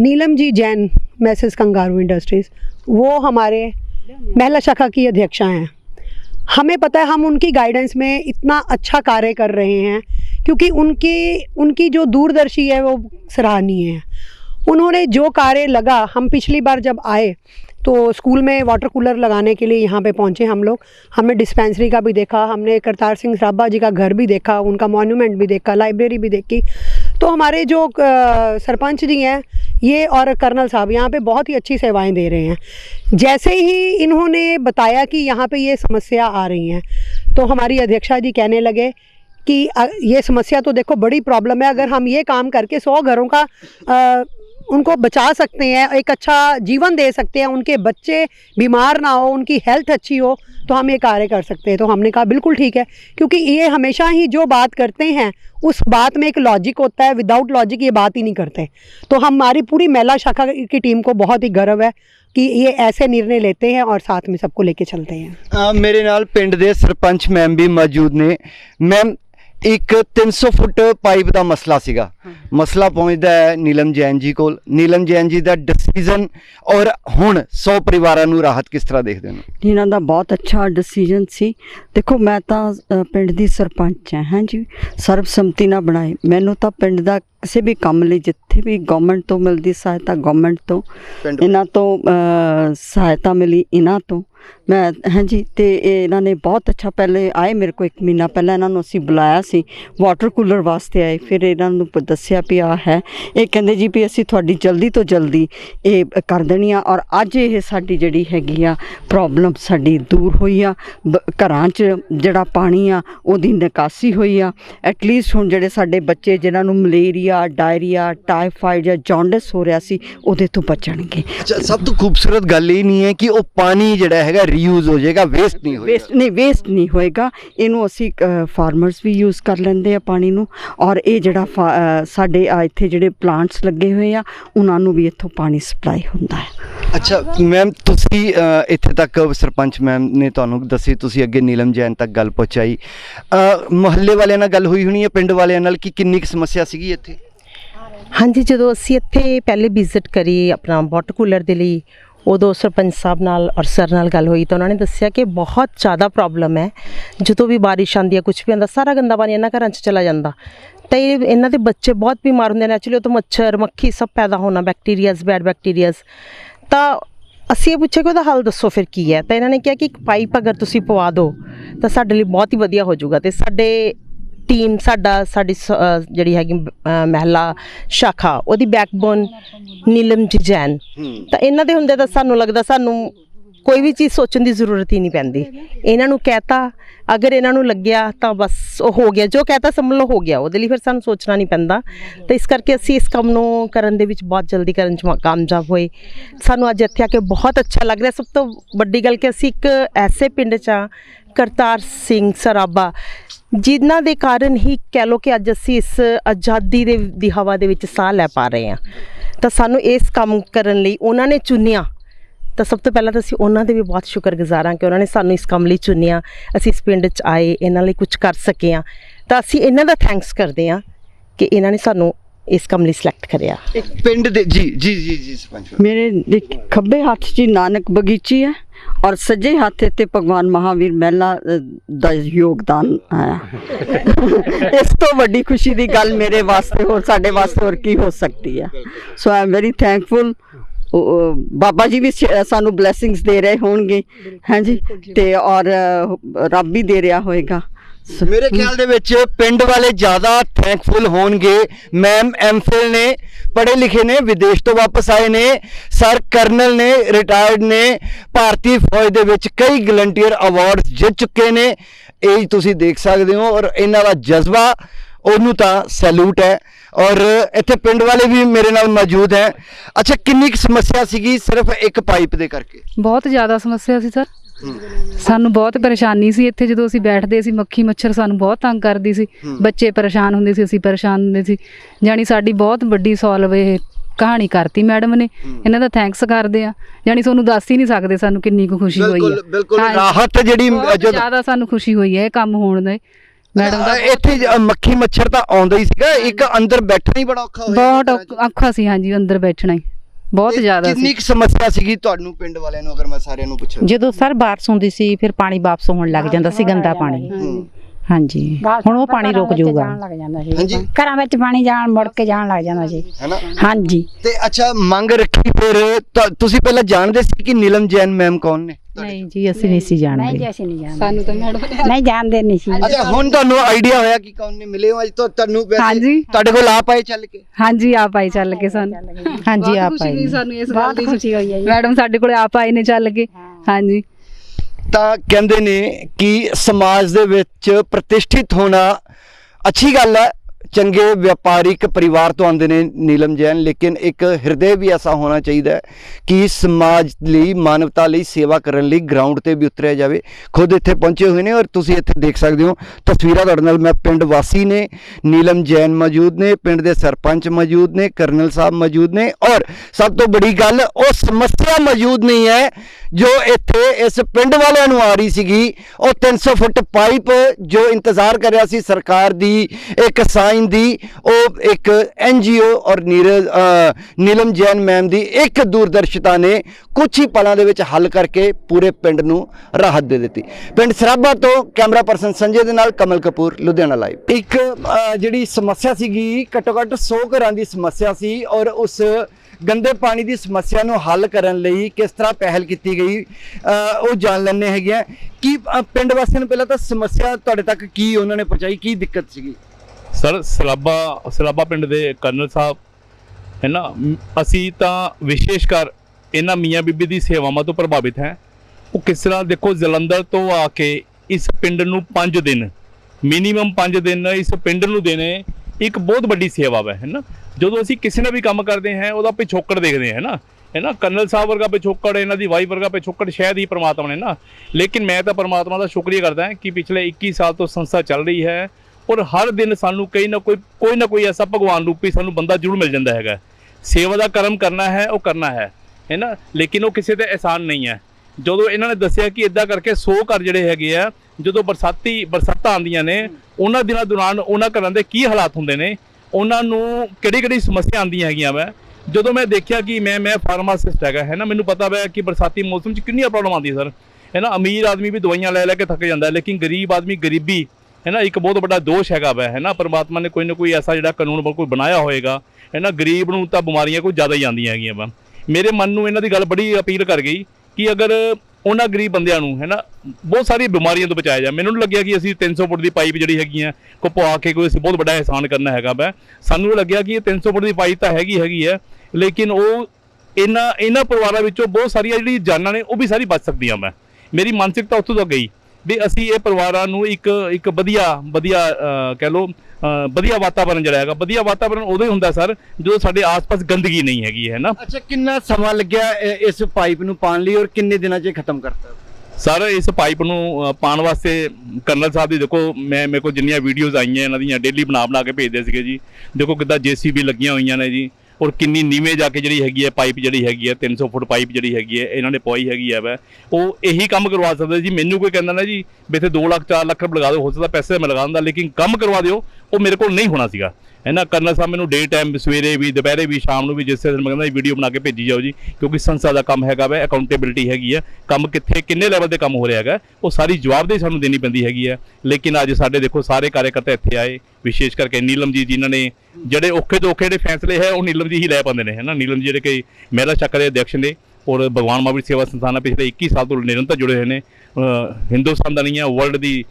Neelam ji Jain messrs kangaroo industries वो हमारे महिला शाखा की अध्यक्षा हैं हमें पता है हम उनकी गाइडेंस में इतना अच्छा कार्य कर रहे हैं क्योंकि उनकी उनकी जो दूरदर्शी है वो सराहनीय है उन्होंने जो कार्य लगा हम पिछली बार जब आए तो स्कूल में वाटर कूलर लगाने के लिए यहाँ पे पहुँचे हम लोग। हमने डिस्पेंसरी का भी देखा, हमने करतार सिंह सराबा जी का घर भी देखा, उनका मॉन्यूमेंट भी देखा लाइब्रेरी भी देखी। तो हमारे जो सरपंच जी हैं, ये और कर्नल साहब यहाँ पे बहुत ही अच्छी सेवाएँ दे रहे हैं। जैसे ही इन्होंने बताया कि यहाँ पे ये समस्या आ रही हैं तो हमारी अध्यक्षा जी कहने लगे कि ये समस्या तो देखो बड़ी प्रॉब्लम है, अगर हम ये काम करके सौ घरों का उनको बचा सकते हैं एक अच्छा जीवन दे सकते हैं उनके बच्चे बीमार ना हो उनकी हेल्थ अच्छी हो तो हम ये कार्य कर सकते हैं तो हमने कहा बिल्कुल ठीक है क्योंकि ये हमेशा ही जो बात करते हैं उस बात में एक लॉजिक होता है विदाउट लॉजिक ये बात ही नहीं करते तो हमारी पूरी महिला शाखा की टीम को बहुत ही गर्व है कि ये ऐसे निर्णय लेते हैं और साथ में सबको लेके चलते हैं ਅ, ਮੇਰੇ ਨਾਲ ਪਿੰਡ ਦੇ ਸਰਪੰਚ ਮੈਮ ਵੀ ਮੌਜੂਦ ਨੇ ਮੈਮ ਇੱਕ 300 ਫੁੱਟ ਪਾਈਪ ਦਾ ਮਸਲਾ ਸੀਗਾ। ਮਸਲਾ ਪਹੁੰਚਦਾ ਹੈ ਨੀਲਮ ਜੈਨ ਜੀ ਕੋਲ। ਨੀਲਮ ਜੈਨ ਜੀ ਦਾ ਡਿਸੀਜਨ ਔਰ ਹੁਣ 100 ਪਰਿਵਾਰਾਂ ਨੂੰ ਰਾਹਤ ਕਿਸ ਤਰ੍ਹਾਂ ਦੇਖਦੇ ਹੋ ਇਹਨਾਂ ਦਾ ਬਹੁਤ ਅੱਛਾ ਡਿਸੀਜਨ ਸੀ। ਦੇਖੋ ਮੈਂ ਤਾਂ ਪਿੰਡ ਦੀ ਸਰਪੰਚ ਹਾਂ ਹਾਂਜੀ ਸਰਬਸੰਮਤੀ ਨਾਲ ਬਣਾਏ। ਮੈਨੂੰ ਤਾਂ ਪਿੰਡ ਦਾ ਕਿਸੇ ਵੀ ਕੰਮ ਲਈ ਜਿੱਥੇ ਵੀ ਗਵਰਨਮੈਂਟ ਤੋਂ ਮਿਲਦੀ ਸਹਾਇਤਾ ਗਵਰਨਮੈਂਟ ਤੋਂ ਇਹਨਾਂ ਤੋਂ ਸਹਾਇਤਾ ਮਿਲੀ ਇਹਨਾਂ ਤੋਂ। ਮੈਂ, ਹਾਂਜੀ, ਤੇ ਇਹ ਇਹਨਾਂ ਨੇ ਬਹੁਤ ਅੱਛਾ ਪਹਿਲੇ ਆਏ ਮੇਰੇ ਕੋਲ 1 ਮਹੀਨਾ ਪਹਿਲਾਂ, ਇਹਨਾਂ ਨੂੰ ਅਸੀਂ ਬੁਲਾਇਆ ਸੀ ਵਾਟਰ ਕੂਲਰ ਵਾਸਤੇ ਆਏ, ਫਿਰ ਇਹਨਾਂ ਨੂੰ ਦੱਸਿਆ ਵੀ ਆ ਹੈ। ਇਹ ਕਹਿੰਦੇ ਜੀ ਵੀ ਅਸੀਂ ਤੁਹਾਡੀ ਜਲਦੀ ਤੋਂ ਜਲਦੀ ਇਹ ਕਰ ਦੇਣੀ ਆ, ਔਰ ਅੱਜ ਇਹ ਸਾਡੀ ਜਿਹੜੀ ਹੈਗੀ ਆ ਪ੍ਰੋਬਲਮ ਸਾਡੀ ਦੂਰ ਹੋਈ ਆ। ਬ- ਘਰਾਂ 'ਚ ਜਿਹੜਾ ਪਾਣੀ ਆ, ਉਹਦੀ ਨਿਕਾਸੀ ਹੋਈ ਆ। ਐਟਲੀਸਟ ਹੁਣ ਜਿਹੜੇ ਸਾਡੇ ਬੱਚੇ ਜਿਨ੍ਹਾਂ ਨੂੰ ਮਲੇਰੀਆ, ਡਾਇਰੀਆ ਟਾਈਫਾਈਡ ਜਾਂ ਜੌਂਡਿਸ ਹੋ ਰਿਹਾ ਸੀ, ਉਹਦੇ ਤੋਂ ਬਚਣਗੇ। ਸਭ ਤੋਂ ਖੂਬਸੂਰਤ ਗੱਲ ਇਹ ਨਹੀਂ ਹੈ ਕਿ ਉਹ ਪਾਣੀ ਜਿਹੜਾ ਹੈਗਾ ਰੀਯੂਜ਼ ਹੋ ਜਾਏਗਾ ਵੇਸਟ ਨਹੀਂ ਹੋਏਗਾ। ਵੇਸਟ ਨਹੀਂ ਵੇਸਟ ਨਹੀਂ ਹੋਏਗਾ। ਇਹਨੂੰ ਅਸੀਂ ਫਾਰਮਰਸ ਵੀ ਯੂਜ਼ ਕਰ ਲੈਂਦੇ ਆ ਪਾਣੀ ਨੂੰ। ਔਰ ਇਹ ਜਿਹੜਾ ਸਾਡੇ ਆ ਇੱਥੇ ਜਿਹੜੇ ਪਲਾਂਟਸ ਲੱਗੇ ਹੋਏ ਆ ਉਹਨਾਂ ਨੂੰ ਵੀ ਇੱਥੋਂ ਪਾਣੀ ਸਪਲਾਈ ਹੁੰਦਾ ਹੈ। ਅੱਛਾ ਮੈਮ ਤੁਸੀਂ ਇੱਥੇ ਤੱਕ ਸਰਪੰਚ ਮੈਮ ਨੇ ਤੁਹਾਨੂੰ ਦੱਸੀ ਤੁਸੀਂ ਅੱਗੇ ਨੀਲਮ ਜੈਨ ਤੱਕ ਗੱਲ ਪਹੁੰਚਾਈ। ਮੁਹੱਲੇ ਵਾਲਿਆਂ ਨਾਲ ਗੱਲ ਹੋਈ ਹੋਣੀ ਹੈ ਪਿੰਡ ਵਾਲਿਆਂ ਨਾਲ ਕਿ ਕਿੰਨੀ ਕੁ ਸਮੱਸਿਆ ਸੀਗੀ ਇੱਥੇ? ਹਾਂਜੀ ਜਦੋਂ ਅਸੀਂ ਇੱਥੇ ਪਹਿਲੇ ਵਿਜ਼ਿਟ ਕਰੀ ਆਪਣਾ ਵਾਟਰ ਕੂਲਰ ਦੇ ਲਈ ਉਦੋਂ ਸਰਪੰਚ ਸਾਹਿਬ ਨਾਲ ਔਰ ਸਰ ਨਾਲ ਗੱਲ ਹੋਈ ਤਾਂ ਉਹਨਾਂ ਨੇ ਦੱਸਿਆ ਕਿ ਬਹੁਤ ਜ਼ਿਆਦਾ ਪ੍ਰੋਬਲਮ ਹੈ। ਜਦੋਂ ਵੀ ਬਾਰਿਸ਼ ਆਉਂਦੀ ਹੈ ਕੁਝ ਵੀ ਆਉਂਦਾ, ਸਾਰਾ ਗੰਦਾ ਪਾਣੀ ਇਹਨਾਂ ਘਰਾਂ 'ਚ ਚਲਾ ਜਾਂਦਾ। ਤਾਂ ਇਹ- ਇਹਨਾਂ ਦੇ ਬੱਚੇ ਬਹੁਤ ਬਿਮਾਰ ਹੁੰਦੇ ਨੇ ਐਕਚੁਅਲੀ ਉਹ ਤੋਂ ਮੱਛਰ, ਮੱਖੀ ਸਭ ਪੈਦਾ ਹੋਣਾ ਬੈਕਟੀਰੀਆਜ਼ ਬੈਡ ਬੈਕਟੀਰੀਆਜ਼ ਤਾਂ ਅਸੀਂ ਇਹ ਪੁੱਛਿਆ ਕਿ ਉਹਦਾ ਹੱਲ ਦੱਸੋ ਫਿਰ ਕੀ ਹੈ? ਤਾਂ ਇਹਨਾਂ ਨੇ ਕਿਹਾ ਕਿ ਇੱਕ ਪਾਈਪ ਅਗਰ ਤੁਸੀਂ ਪਵਾ ਦਿਓ, ਤਾਂ ਸਾਡੇ ਲਈ ਬਹੁਤ ਹੀ ਵਧੀਆ ਹੋ ਜਾਊਗਾ। ਤੇ ਸਾਡੇ ਟੀਮ ਸਾਡਾ ਸਾਡੀ ਸ- ਅਹ ਜਿਹੜੀ ਹੈਗੀ ਅਹ ਮਹਿਲਾ ਸ਼ਾਖਾ ਉਹਦੀ ਬੈਕਬੋਨ ਨੀਲਮ ਜੀ ਜੈਨ। ਤਾਂ ਇਹਨਾਂ ਦੇ ਹੁੰਦੇ ਤਾਂ ਸਾਨੂੰ ਲੱਗਦਾ ਸਾਨੂੰ ਕੋਈ ਵੀ ਚੀਜ਼ ਸੋਚਣ ਦੀ ਜ਼ਰੂਰਤ ਹੀ ਨਹੀਂ ਪੈਂਦੀ। ਇਹਨਾਂ ਨੂੰ ਕਹਿਤਾ ਅਗਰ ਇਹਨਾਂ ਨੂੰ ਲੱਗਿਆ ਤਾਂ ਬਸ ਉਹ ਹੋ ਗਿਆ। ਜੋ ਕਹਿਤਾ ਸਮਝ ਲਓ ਹੋ ਗਿਆ। ਉਹਦੇ ਲਈ ਫਿਰ ਸਾਨੂੰ ਸੋਚਣਾ ਨਹੀਂ ਪੈਂਦਾ। ਤਾਂ ਇਸ ਕਰਕੇ ਅਸੀਂ ਇਸ ਕੰਮ ਨੂੰ ਕਰਨ ਦੇ ਵਿੱਚ ਬਹੁਤ ਜਲਦੀ ਕਰਨ 'ਚ ਮ- ਕਾਮਯਾਬ ਹੋਏ। ਸਾਨੂੰ ਅੱਜ ਇੱਥੇ ਆ ਕੇ ਬਹੁਤ ਅੱਛਾ ਲੱਗ ਰਿਹਾ। ਸਭ ਤੋਂ ਵੱਡੀ ਗੱਲ ਕਿ ਅਸੀਂ ਇੱਕ ਐਸੇ ਪਿੰਡ 'ਚ ਆ ਕਰਤਾਰ ਸਿੰਘ ਸਰਾਬਾ ਜਿਨ੍ਹਾਂ ਦੇ ਕਾਰਨ ਹੀ ਕਹਿ ਲੋ ਕਿ ਅੱਜ ਅਸੀਂ ਇਸ ਆਜ਼ਾਦੀ ਦੇ ਦੀ ਹਵਾ ਦੇ ਵਿੱਚ ਸਾਹ ਲੈ ਪਾ ਰਹੇ ਹਾਂ। ਤਾਂ ਸਾਨੂੰ ਇਸ ਕੰਮ ਕਰਨ ਲਈ ਉਹਨਾਂ ਨੇ ਚੁਣਿਆ। ਤਾਂ ਸਭ ਤੋਂ ਪਹਿਲਾਂ ਤਾਂ ਅਸੀਂ ਉਹਨਾਂ ਦੇ ਵੀ ਬਹੁਤ ਸ਼ੁਕਰਗੁਜ਼ਾਰ ਹਾਂ ਕਿ ਉਹਨਾਂ ਨੇ ਸਾਨੂੰ ਇਸ ਕੰਮ ਲਈ ਚੁਣਿਆ। ਅਸੀਂ ਇਸ ਪਿੰਡ 'ਚ ਆਏ, ਇਹਨਾਂ ਲਈ ਕੁਝ ਕਰ ਸਕੇ ਹਾਂ। ਤਾਂ ਅਸੀਂ ਇਹਨਾਂ ਦਾ ਥੈਂਕਸ ਕਰਦੇ ਹਾਂ ਕਿ ਇਹਨਾਂ ਨੇ ਸਾਨੂੰ ਇਸ ਕੰਮ ਲਈ ਸਿਲੈਕਟ ਕਰਿਆ। ਇੱਕ ਪਿੰਡ ਦੇ ਜੀ ਜੀ ਜੀ ਜੀ ਸਰਪੰਚ। ਮੇਰੇ ਦੇਖ- ਖੱਬੇ ਹੱਥ 'ਚ ਹੀ ਨਾਨਕ ਬਗੀਚੀ ਹੈ ਔਰ ਸੱਜੇ ਹੱਥ ਤੇ ਭਗਵਾਨ ਮਹਾਵੀਰ ਮਹਿਲਾ ਅ, ਦਾ ਯੋਗਦਾਨ ਆਇਆ। ਇਸ ਤੋਂ ਵੱਡੀ ਖੁਸ਼ੀ ਦੀ ਗੱਲ ਮੇਰੇ ਵਾਸਤੇ ਹੋਰ ਸਾਡੇ ਵਾਸਤੇ ਹੋਰ ਕੀ ਹੋ ਸਕਦੀ ਹੈ? So I am very thankful Baba ji ਵੀ ਸ਼- ਸਾਨੂੰ ਬਲੇਸਿੰਗਸ ਦੇ ਰਹੇ ਹੋਣਗੇ। ਹਾਂਜੀ। ਤੇ ਔਰ ਅ, ਰੱਬ ਵੀ ਦੇ ਰਿਹਾ ਹੋਏਗਾ। ਮੇਰੇ ਖਿਆਲ ਦੇ ਵਿੱਚ ਪਿੰਡ ਵਾਲੇ ਜ਼ਿਆਦਾ ਥੈਂਕਫੁਲ ਹੋਣਗੇ। ਮੈਮ ਐਮਫਿਲ ਨੇ ਪੜ੍ਹੇ ਲਿਖੇ ਨੇ ਵਿਦੇਸ਼ ਤੋਂ ਵਾਪਸ ਆਏ ਨੇ ਸਰ ਕਰਨਲ ਨੇ ਰਿਟਾਇਰਡ ਨੇ ਭਾਰਤੀ ਫੌਜ ਦੇ ਵਿੱਚ ਕਈ ਗਲੰਟੀਅਰ ਅਵਾਰਡਸ ਜਿੱਤ ਚੁੱਕੇ ਨੇ। ਇਹ ਤੁਸੀਂ ਦੇਖ ਸਕਦੇ ਹੋ ਔਰ ਇਹਨਾਂ ਦਾ ਜਜ਼ਬਾ ਉਹਨੂੰ ਤਾਂ ਸੈਲੂਟ ਹੈ। ਔਰ ਇੱਥੇ ਪਿੰਡ ਵਾਲੇ ਵੀ ਮੇਰੇ ਨਾਲ ਮੌਜੂਦ ਹੈ। ਅੱਛਾ ਕਿੰਨੀ ਕੁ ਸਮੱਸਿਆ ਸੀਗੀ ਸਿਰਫ ਇੱਕ ਪਾਈਪ ਦੇ ਕਰਕੇ? ਬਹੁਤ ਜ਼ਿਆਦਾ ਸਮੱਸਿਆ ਸੀ ਸਰ। ਸਾਨੂੰ ਬਹੁਤ ਪਰੇਸ਼ਾਨੀ ਸੀ ਇੱਥੇ ਜਦੋਂ ਅਸੀਂ ਬੈਠਦੇ ਸੀ ਮੱਖੀ ਮੱਛਰ ਸਾਨੂੰ ਬਹੁਤ ਤੰਗ ਕਰਦੀ ਸੀ। ਬੱਚੇ ਪਰੇਸ਼ਾਨ ਹੁੰਦੇ ਸੀ ਅਸੀਂ ਪਰੇਸ਼ਾਨ ਹੁੰਦੇ ਸੀ। ਜਾਣੀ ਸਾਡੀ ਬਹੁਤ ਵੱਡੀ ਸੋਲਵ ਇਹ ਕਹਾਣੀ ਕਰਤੀ ਮੈਡਮ ਨੇ। ਇਹਨਾਂ ਦਾ ਥੈਂਕਸ ਕਰਦੇ ਆ। ਜਾਣੀ ਤੁਹਾਨੂੰ ਦੱਸ ਹੀ ਨਹੀਂ ਸਕਦੇ ਸਾਨੂੰ ਕਿੰਨੀ ਕੁ ਖੁਸ਼ੀ ਹੋਈ ਹੈ। ਬਿਲਕੁਲ। ਰਾਹਤ ਜਿਹੜੀ ਜਦੋਂ ਜ਼ਿਆਦਾ ਸਾਨੂੰ ਖੁਸ਼ੀ ਹੋਈ ਹੈ ਇਹ ਕੰਮ ਹੋਣ ਦੇ। ਮੈਡਮ ਦਾ ਇੱਥੇ ਮੱਖੀ ਮੱਛਰ ਤਾਂ ਆਉਂਦਾ ਹੀ ਸੀਗਾ। ਇੱਕ ਅੰਦਰ ਬੈਠਣਾ ਹੀ ਬੜਾ ਔਖਾ ਹੋਇਆ। ਬਹੁਤ ਔਖਾ ਸੀ ਹਾਂਜੀ ਅੰਦਰ ਬੈਠਣਾ ਹੀ। ਬਹੁਤ ਜ਼ਿਆਦਾ ਕਿੰਨੀ ਸੀ। ਕੁ ਸਮੱਸਿਆ ਸੀਗੀ ਤੁਹਾਨੂੰ ਪਿੰਡ ਵਾਲਿਆਂ ਨੂੰ ਅਗਰ ਮੈਂ ਸਾਰਿਆਂ ਨੂੰ ਪੁੱਛਾਂ? ਜਦੋਂ ਸਰ ਬਾਰਿਸ਼ ਹੁੰਦੀ ਸੀ ਫਿਰ ਪਾਣੀ ਵਾਪਸ ਹੋਣ ਲੱਗ ਜਾਂਦਾ ਸੀ ਗੰਦਾ ਪਾਣੀ। ਹਾਂਜੀ। ਹੁਣ ਉਹ ਪਾਣੀ ਰੁਕ ਜਾਊਗਾ। ਹਾਂਜੀ। ਘਰਾਂ ਵਿੱਚ ਪਾਣੀ ਜਾਣ ਮੁੜ ਕੇ ਜਾਣ ਲੱਗ ਜਾਂਦਾ ਸੀ। ਹੈਨਾ? ਹਾਂਜੀ। ਤੇ ਅੱਛਾ ਮੰਗ ਰੱਖੀ ਫਿਰ ਤਾਂ ਤੁਸੀਂ ਪਹਿਲਾਂ ਜਾਣਦੇ ਸੀ ਕਿ ਨੀਲਮ ਜੈਨ ਮੈਮ ਕੌਣ ਨੇ? ਨਹੀਂ ਜੀ ਅਸੀਂ ਨਹੀਂ ਸੀ ਨਹੀਂ ਜਾਣਦੇ। ਜੀ ਅਸੀਂ ਨਹੀਂ ਜਾਣਦੇ। ਸਾਨੂੰ ਤਾਂ ਮੈਡਮ ਨਹੀਂ ਜਾਣਦੇ ਨਹੀਂ ਸੀ। ਅੱਛਾ ਹੁਣ ਤੁਹਾਨੂੰ ਆਈਡੀਆ ਹੋਇਆ ਕਿ ਕੌਣ ਨੇ ਮਿਲੇ ਹੋ? ਅੱਜ ਤੋਂ ਤੁਹਾਨੂੰ ਵੈਸੇ ਹਾਂਜੀ। ਤੁਹਾਡੇ ਕੋਲ ਆਪ ਆਏ ਚੱਲ ਕੇ। ਹਾਂਜੀ ਆਪ ਆਏ ਚੱਲ ਕੇ ਸਾਨੂੰ। ਹਾਂਜੀ ਬਹੁਤ ਆਪ ਖੁਸ਼ੀ ਹੋਈ ਆਏ ਸਾਨੂੰ ਇਸ ਗੱਲ ਬਹੁਤ ਦੀ। ਖੁਸ਼ੀ ਹੋਈ ਹੈ ਜੀ। ਮੈਡਮ ਸਾਡੇ ਕੋਲੇ ਆਪ ਆਏ ਨੇ ਚੱਲ ਕੇ। ਹਾਂਜੀ। ਤਾਂ ਕਹਿੰਦੇ ਨੇ ਕਿ ਸਮਾਜ ਦੇ ਵਿੱਚ ਪ੍ਰਤਿਸ਼ਠਿਤ ਹੋਣਾ ਅੱਛੀ ਗੱਲ ਹੈ। ਚੰਗੇ ਵਪਾਰਿਕ ਪਰਿਵਾਰ ਤੋਂ ਆਉਂਦੇ ਨੇ ਨੀਲਮ ਜੈਨ, ਲੇਕਿਨ ਇੱਕ ਹਿਰਦੇ ਵੀ ਐਸਾ ਹੋਣਾ ਚਾਹੀਦਾ ਕਿ ਸਮਾਜ ਲਈ, ਮਾਨਵਤਾ ਲਈ ਸੇਵਾ ਕਰਨ ਲਈ ਗਰਾਊਂਡ ਤੇ ਵੀ ਉਤਰਿਆ ਜਾਵੇ। ਖੁਦ ਇੱਥੇ ਪਹੁੰਚੇ ਹੋਏ ਨੇ ਔਰ ਤੁਸੀਂ ਇੱਥੇ ਦੇਖ ਸਕਦੇ ਹੋ। ਤਸਵੀਰਾਂ ਤੁਹਾਡੇ ਨਾਲ ਮੈਂ ਪਿੰਡ ਵਾਸੀ ਨੇ, ਨੀਲਮ ਜੈਨ ਮੌਜੂਦ ਨੇ, ਪਿੰਡ ਦੇ ਸਰਪੰਚ ਮੌਜੂਦ ਨੇ, ਕਰਨਲ ਸਾਹਿਬ ਮੌਜੂਦ ਨੇ ਔਰ ਸਭ ਤੋਂ ਬੜੀ ਗੱਲ, ਉਹ ਸਮੱਸਿਆ ਮੌਜੂਦ ਨਹੀਂ ਹੈ ਜੋ ਇੱਥੇ ਇਸ ਪਿੰਡ ਵਾਲਿਆਂ ਨੂੰ ਆ ਰਹੀ ਸੀਗੀ। ਉਹ 300 ਫੁੱਟ ਪਾਈਪ ਜੋ ਇੰਤਜ਼ਾਰ ਕਰ ਰਿਹਾ ਸੀ ਸਰਕਾਰ ਦੀ, ਇੱਕ ਸਾਈਨ ਦੀ, ਉਹ ਇੱਕ ਐਨਜੀਓ ਔਰ ਨੀਰਜ ਨੀਲਮ ਜੈਨ ਮੈਮ ਦੀ ਇੱਕ ਦੂਰਦਰਸ਼ਤਾ ਨੇ ਕੁਝ ਹੀ ਪਲਾਂ ਦੇ ਵਿੱਚ ਹੱਲ ਕਰਕੇ ਪੂਰੇ ਪਿੰਡ ਨੂੰ ਰਾਹਤ ਦੇ ਦਿੱਤੀ। ਪਿੰਡ ਸਰਾਭਾ ਤੋਂ ਕੈਮਰਾ ਪਰਸਨ ਸੰਜੇ ਦੇ ਨਾਲ ਕਮਲ ਕਪੂਰ, ਲੁਧਿਆਣਾ ਲਾਈਵ ਇੱਕ ਜਿਹੜੀ ਸਮੱਸਿਆ ਸੀਗੀ ਘੱਟੋ ਘੱਟ 100 ਘਰਾਂ ਦੀ ਸਮੱਸਿਆ ਸੀ ਔਰ ਉਸ ਗੰਦੇ ਪਾਣੀ ਦੀ ਸਮੱਸਿਆ ਨੂੰ ਹੱਲ ਕਰਨ ਲਈ ਕਿਸ ਤਰ੍ਹਾਂ ਪਹਿਲ ਕੀਤੀ ਗਈ ਉਹ ਜਾਣ ਲੈਣੇ ਹੈਗੇ ਆ। ਕਿ ਪਿੰਡ ਵਾਸੀਆਂ ਨੂੰ ਪਹਿਲਾਂ ਤਾਂ ਸਮੱਸਿਆ ਤੁਹਾਡੇ ਤੱਕ ਕੀ, ਉਹਨਾਂ ਨੇ ਪਹੁੰਚਾਈ, ਕੀ ਦਿੱਕਤ ਸੀਗੀ? ਸਰ, ਸਲਾਬਾ ਸਲਾਬਾ ਪਿੰਡ ਦੇ ਕਰਨਲ ਸਾਹਿਬ, ਹੈ ਨਾ? ਅਸੀਂ ਤਾਂ ਵਿਸ਼ੇਸ਼ ਕਰ ਇਹਨਾਂ ਮੀਆਂ ਬੀਬੀ ਦੀ ਸੇਵਾਵਾਂ ਤੋਂ ਪ੍ਰਭਾਵਿਤ ਹੈ। ਉਹ ਕਿਸ ਤਰ੍ਹਾਂ ਦੇਖੋ, ਜਲੰਧਰ ਤੋਂ ਆ ਕੇ ਇਸ ਪਿੰਡ ਨੂੰ 5 ਦਿਨ, ਮਿਨੀਮਮ 5 ਦਿਨ ਇਸ ਪਿੰਡ ਨੂੰ ਦੇਣੇ ਇੱਕ ਬਹੁਤ ਵੱਡੀ ਸੇਵਾ ਹੈ ਹੈ ਨਾ? ਜਦੋਂ ਅਸੀਂ ਕਿਸੇ ਨਾਲ ਵੀ ਕੰਮ ਕਰਦੇ ਹਾਂ, ਉਹਦਾ ਪਿਛੋਕੜ ਦੇਖਦੇ ਹਾਂ, ਹੈ ਨਾ? ਹੈ ਨਾ? ਕਰਨਲ ਸਾਹਿਬ ਵਰਗਾ ਪਿਛੋਕੜ, ਇਹਨਾਂ ਦੀ ਵਾਈਫ ਵਰਗਾ ਪਿਛੋਕੜ ਸ਼ਾਇਦ ਹੀ ਪ੍ਰਮਾਤਮਾ ਨੇ ਨਾ? ਲੇਕਿਨ ਮੈਂ ਤਾਂ ਪ੍ਰਮਾਤਮਾ ਦਾ ਸ਼ੁਕਰੀਆ ਕਰਦਾ ਹਾਂ ਕਿ ਪਿਛਲੇ 21 ਸਾਲ ਤੋਂ ਸੰਸਥਾ ਚੱਲ ਰਹੀ ਹੈ। ਔਰ ਹਰ ਦਿਨ ਸਾਨੂੰ ਕਈ ਨਾ ਕੋਈ ਕੋਈ ਨਾ ਕੋਈ ਐਸਾ ਭਗਵਾਨ ਰੂਪੀ ਸਾਨੂੰ ਬੰਦਾ ਜ਼ਰੂਰ ਮਿਲ ਜਾਂਦਾ ਹੈਗਾ। ਸੇਵਾ ਦਾ ਕਰਮ ਕਰਨਾ ਹੈ, ਉਹ ਕਰਨਾ ਹੈ ਹੈ ਨਾ? ਲੇਕਿਨ ਉਹ ਕਿਸੇ ਤੇ ਆਸਾਨ ਨਹੀਂ ਹੈ। ਜਦੋਂ ਇਹਨਾਂ ਨੇ ਦੱਸਿਆ ਕਿ ਇਦਾਂ ਕਰਕੇ 100 ਘਰ ਜਿਹੜੇ ਹੈਗੇ ਆ, ਜਦੋਂ ਬਰਸਾਤੀ, ਬਰਸਾਤਾਂ ਆਉਂਦੀਆਂ ਨੇ, ਉਹਨਾਂ ਦਿਨਾਂ ਦੌਰਾਨ ਉਹਨਾਂ ਘਰਾਂ ਦੇ ਕੀ ਹਾਲਾਤ ਹੁੰਦੇ ਨੇ, ਉਹਨਾਂ ਨੂੰ ਕਿਹੜੀ ਕਿਹੜੀ ਸਮੱਸਿਆ ਆਉਂਦੀਆਂ ਹੈਗੀਆਂ ਵਾ? ਜਦੋਂ ਮੈਂ ਦੇਖਿਆ ਕਿ ਮੈਂ ਮੈਂ ਫਾਰਮਾਸਿਸਟ ਹੈਗਾ, ਹੈ ਨਾ? ਮੈਨੂੰ ਪਤਾ ਵਾ ਕਿ ਬਰਸਾਤੀ ਮੌਸਮ 'ਚ ਕਿੰਨੀਆਂ ਪ੍ਰੋਬਲਮ ਆਉਂਦੀਆਂ ਸਰ ਹੈ ਨਾ? ਅਮੀਰ ਆਦਮੀ ਵੀ ਦਵਾਈਆਂ ਲੈ ਲੈ ਕੇ ਥੱਕ ਜਾਂਦਾ, ਲੇਕਿਨ ਗਰੀਬ ਆਦਮੀ, ਗਰੀਬੀ ਹੈ ਨਾ ਇੱਕ ਬਹੁਤ ਵੱਡਾ ਦੋਸ਼ ਹੈਗਾ ਵਾ ਹੈ ਨਾ ਪਰਮਾਤਮਾ ਨੇ ਕੋਈ ਨਾ ਕੋਈ ਐਸਾ ਜਿਹੜਾ ਕਾਨੂੰਨ ਕੋਈ ਬਣਾਇਆ ਹੋਏਗਾ ਹੈ ਨਾ ਗਰੀਬ ਨੂੰ ਤਾਂ ਬਿਮਾਰੀਆਂ ਕੋਈ ਜ਼ਿਆਦਾ ਹੀ ਆਉਂਦੀਆਂ ਹੈਗੀਆਂ ਵਾ। ਮੇਰੇ ਮਨ ਨੂੰ ਇਹਨਾਂ ਦੀ ਗੱਲ ਬੜੀ ਅਪੀਲ ਕਰ ਗਈ ਕਿ ਅਗਰ ਉਹਨਾਂ ਗਰੀਬ ਬੰਦਿਆਂ ਨੂੰ ਹੈ ਨਾ ਬਹੁਤ ਸਾਰੀ ਬਿਮਾਰੀਆਂ ਤੋਂ ਬਚਾਇਆ ਜਾ ਮੈਨੂੰ ਨਹੀਂ ਲੱਗਿਆ ਕਿ ਅਸੀਂ 300 ਫੁੱਟ ਦੀ ਪਾਈਪ ਜਿਹੜੀ ਹੈਗੀ ਆ ਕੋ ਪਵਾ ਕੇ ਕੋਈ ਅਸੀਂ ਬਹੁਤ ਵੱਡਾ ਇਹਸਾਨ ਕਰਨਾ ਹੈਗਾ ਵਾ। ਸਾਨੂੰ ਲੱਗਿਆ ਕਿ ਇਹ 300 ਫੁੱਟ ਦੀ ਪਾਈਪ ਤਾਂ ਹੈਗੀ ਹੈਗੀ ਹੈ ਲੇਕਿਨ ਉਹ ਇਹਨਾਂ ਇਹਨਾਂ ਪਰਿਵਾਰਾਂ ਵਿੱਚੋਂ ਬਹੁਤ ਸਾਰੀਆਂ ਜਿਹੜੀ ਜਾਨਾਂ ਨੇ, ਉਹ ਵੀ ਸਾਰੀ ਬਚ ਸਕਦੀਆਂ ਵਾ। ਮੇਰੀ ਮਾਨਸਿਕਤਾ ਉੱਥੋਂ ਤੱਕ ਗਈ। ਵੀ ਅਸੀਂ ਇਹ ਪਰਿਵਾਰਾਂ ਨੂੰ ਇੱਕ ਇੱਕ ਵਧੀਆ ਵਧੀਆ ਕਹਿ ਅਹ, ਵਧੀਆ ਵਾਤਾਵਰਣ ਜਿਹੜਾ ਹੈਗਾ ਵਧੀਆ ਵਾਤਾਵਰਣ ਉਦੋਂ ਹੀ ਹੁੰਦਾ ਸਰ ਜਦੋਂ ਸਾਡੇ ਆਸ-ਪਾਸ ਗੰਦਗੀ ਨਹੀਂ ਹੈਗੀ ਹੈ ਨਾ? ਅੱਛਾ ਕਿੰਨਾ ਸਮਾਂ ਲੱਗਿਆ ਇਸ ਪਾਈਪ ਨੂੰ ਪਾਣ ਲਈ ਔਰ ਕਿੰਨੇ ਦਿਨਾਂ 'ਚ ਇਹ ਖਤਮ ਕਰਤਾ? ਸਰ ਇਸ ਪਾਈਪ ਨੂੰ ਅ, ਪਾਉਣ ਵਾਸਤੇ ਕਰਨਲ ਸਾਹਿਬ ਦੀ ਦੇਖੋ ਮੈਂ ਮੇਰੇ ਕੋਲ ਜਿੰਨੀਆਂ ਵੀਡੀਓਜ਼ ਆਈਆਂ ਇਹਨਾਂ ਦੀਆਂ ਡੇਲੀ ਬਣਾ ਬਣਾ ਕੇ ਭੇਜਦੇ ਸੀਗੇ ਜੀ। ਦੇਖੋ ਕਿੱਦਾਂ ਜੀਸੀਬੀ ਲੱਗੀਆਂ ਹੋਈਆਂ ਨੇ ਜੀ। ਔਰ ਕਿੰਨੀ ਨੀਵੇਂ ਜਾ ਕੇ ਜਿਹੜੀ ਹੈਗੀ ਹੈ ਪਾਈਪ ਜਿਹੜੀ ਹੈਗੀ ਹੈ 300 ਫੁੱਟ ਪਾਈਪ ਜਿਹੜੀ ਹੈਗੀ ਹੈ, ਇਹਨਾਂ ਨੇ ਪਵਾਈ ਹੈਗੀ ਹੈ ਵੈ। ਉਹ ਇਹੀ ਕੰਮ ਕਰਵਾ ਸਕਦੇ ਜੀ। ਮੈਨੂੰ ਕੋਈ ਕਹਿੰਦਾ ਨਾ ਜੀ, ਵੀ ਇੱਥੇ 2 ਲੱਖ 4 ਲੱਖ ਲਗਾ ਦਿਓ, ਹੋ ਸਕਦਾ ਪੈਸੇ ਮੈਂ ਲਗਾ ਦਿੰਦਾ, ਲੇਕਿਨ ਕੰਮ ਕਰਵਾ ਦਿਓ, ਉਹ ਮੇਰੇ ਕੋਲ ਨਹੀਂ ਹੋਣਾ ਸੀਗਾ। ਹੈ ਨਾ? ਕਰਨਲ ਸਾਹਿਬ, ਮੈਨੂੰ ਡੇ ਟਾਈਮ ਸਵੇਰੇ ਵੀ, ਦੁਪਹਿਰੇ ਵੀ, ਸ਼ਾਮ ਨੂੰ ਵੀ, ਜਿਸ ਤਰ੍ਹਾਂ ਮੈਂ ਕਹਿੰਦਾ ਵੀਡੀਓ ਬਣਾ ਕੇ ਭੇਜੀ ਜਾਓ ਜੀ, ਕਿਉਂਕਿ ਸੰਸਥਾ ਦਾ ਕੰਮ ਹੈਗਾ ਵਾ ਅਕਾਊਂਟੇਬਿਲਟੀ ਹੈਗੀ ਆ। ਕੰਮ ਕਿੱਥੇ, ਕਿੰਨੇ ਲੈਵਲ ਤੇ ਕੰਮ ਹੋ ਰਿਹਾ ਹੈਗਾ, ਉਹ ਸਾਰੀ ਜਵਾਬਦੇਹੀ ਸਾਨੂੰ ਦੇਣੀ ਪੈਂਦੀ ਹੈਗੀ ਹੈ ਲੇਕਿਨ ਅੱਜ ਸਾਡੇ ਦੇਖੋ, ਸਾਰੇ ਕਾਰਜਕਰਤਾ ਇੱਥੇ ਆਏ, ਵਿਸ਼ੇਸ਼ ਕਰਕੇ ਨੀਲਮ ਜੀ ਜਿਨ੍ਹਾਂ ਨੇ, ਜਿਹੜੇ ਔਖੇ ਤੋਂ ਔਖੇ ਜਿਹੜੇ ਫੈਸਲੇ ਹੈ, ਉਹ ਨੀਲਮ ਜੀ ਹੀ ਲੈ ਪਾਉਂਦੇ ਨੇ, ਹੈ ਨਾ? ਨੀਲਮ ਜੀ ਜਿਹੜੇ ਕਿ ਮਹਿਲਾ ਚੱਕਰ ਦੇ ਅਧਿਕਸ਼ ਨੇ, ਔਰ ਭਗਵਾਨ ਮਹਾਵੀਰ ਸੇਵਾ ਸੰਸਥਾਨ ਨਾਲ ਪਿਛਲੇ 21 ਸਾਲ ਤੋਂ ਨਿਰੰਤਰ ਜੁੜੇ ਹੋਏ ਨੇ। ਹਿੰਦੁਸਤਾਨ ਦਾ ਨਹੀਂ ਹੈ ਵਰਲਡ ਦੀ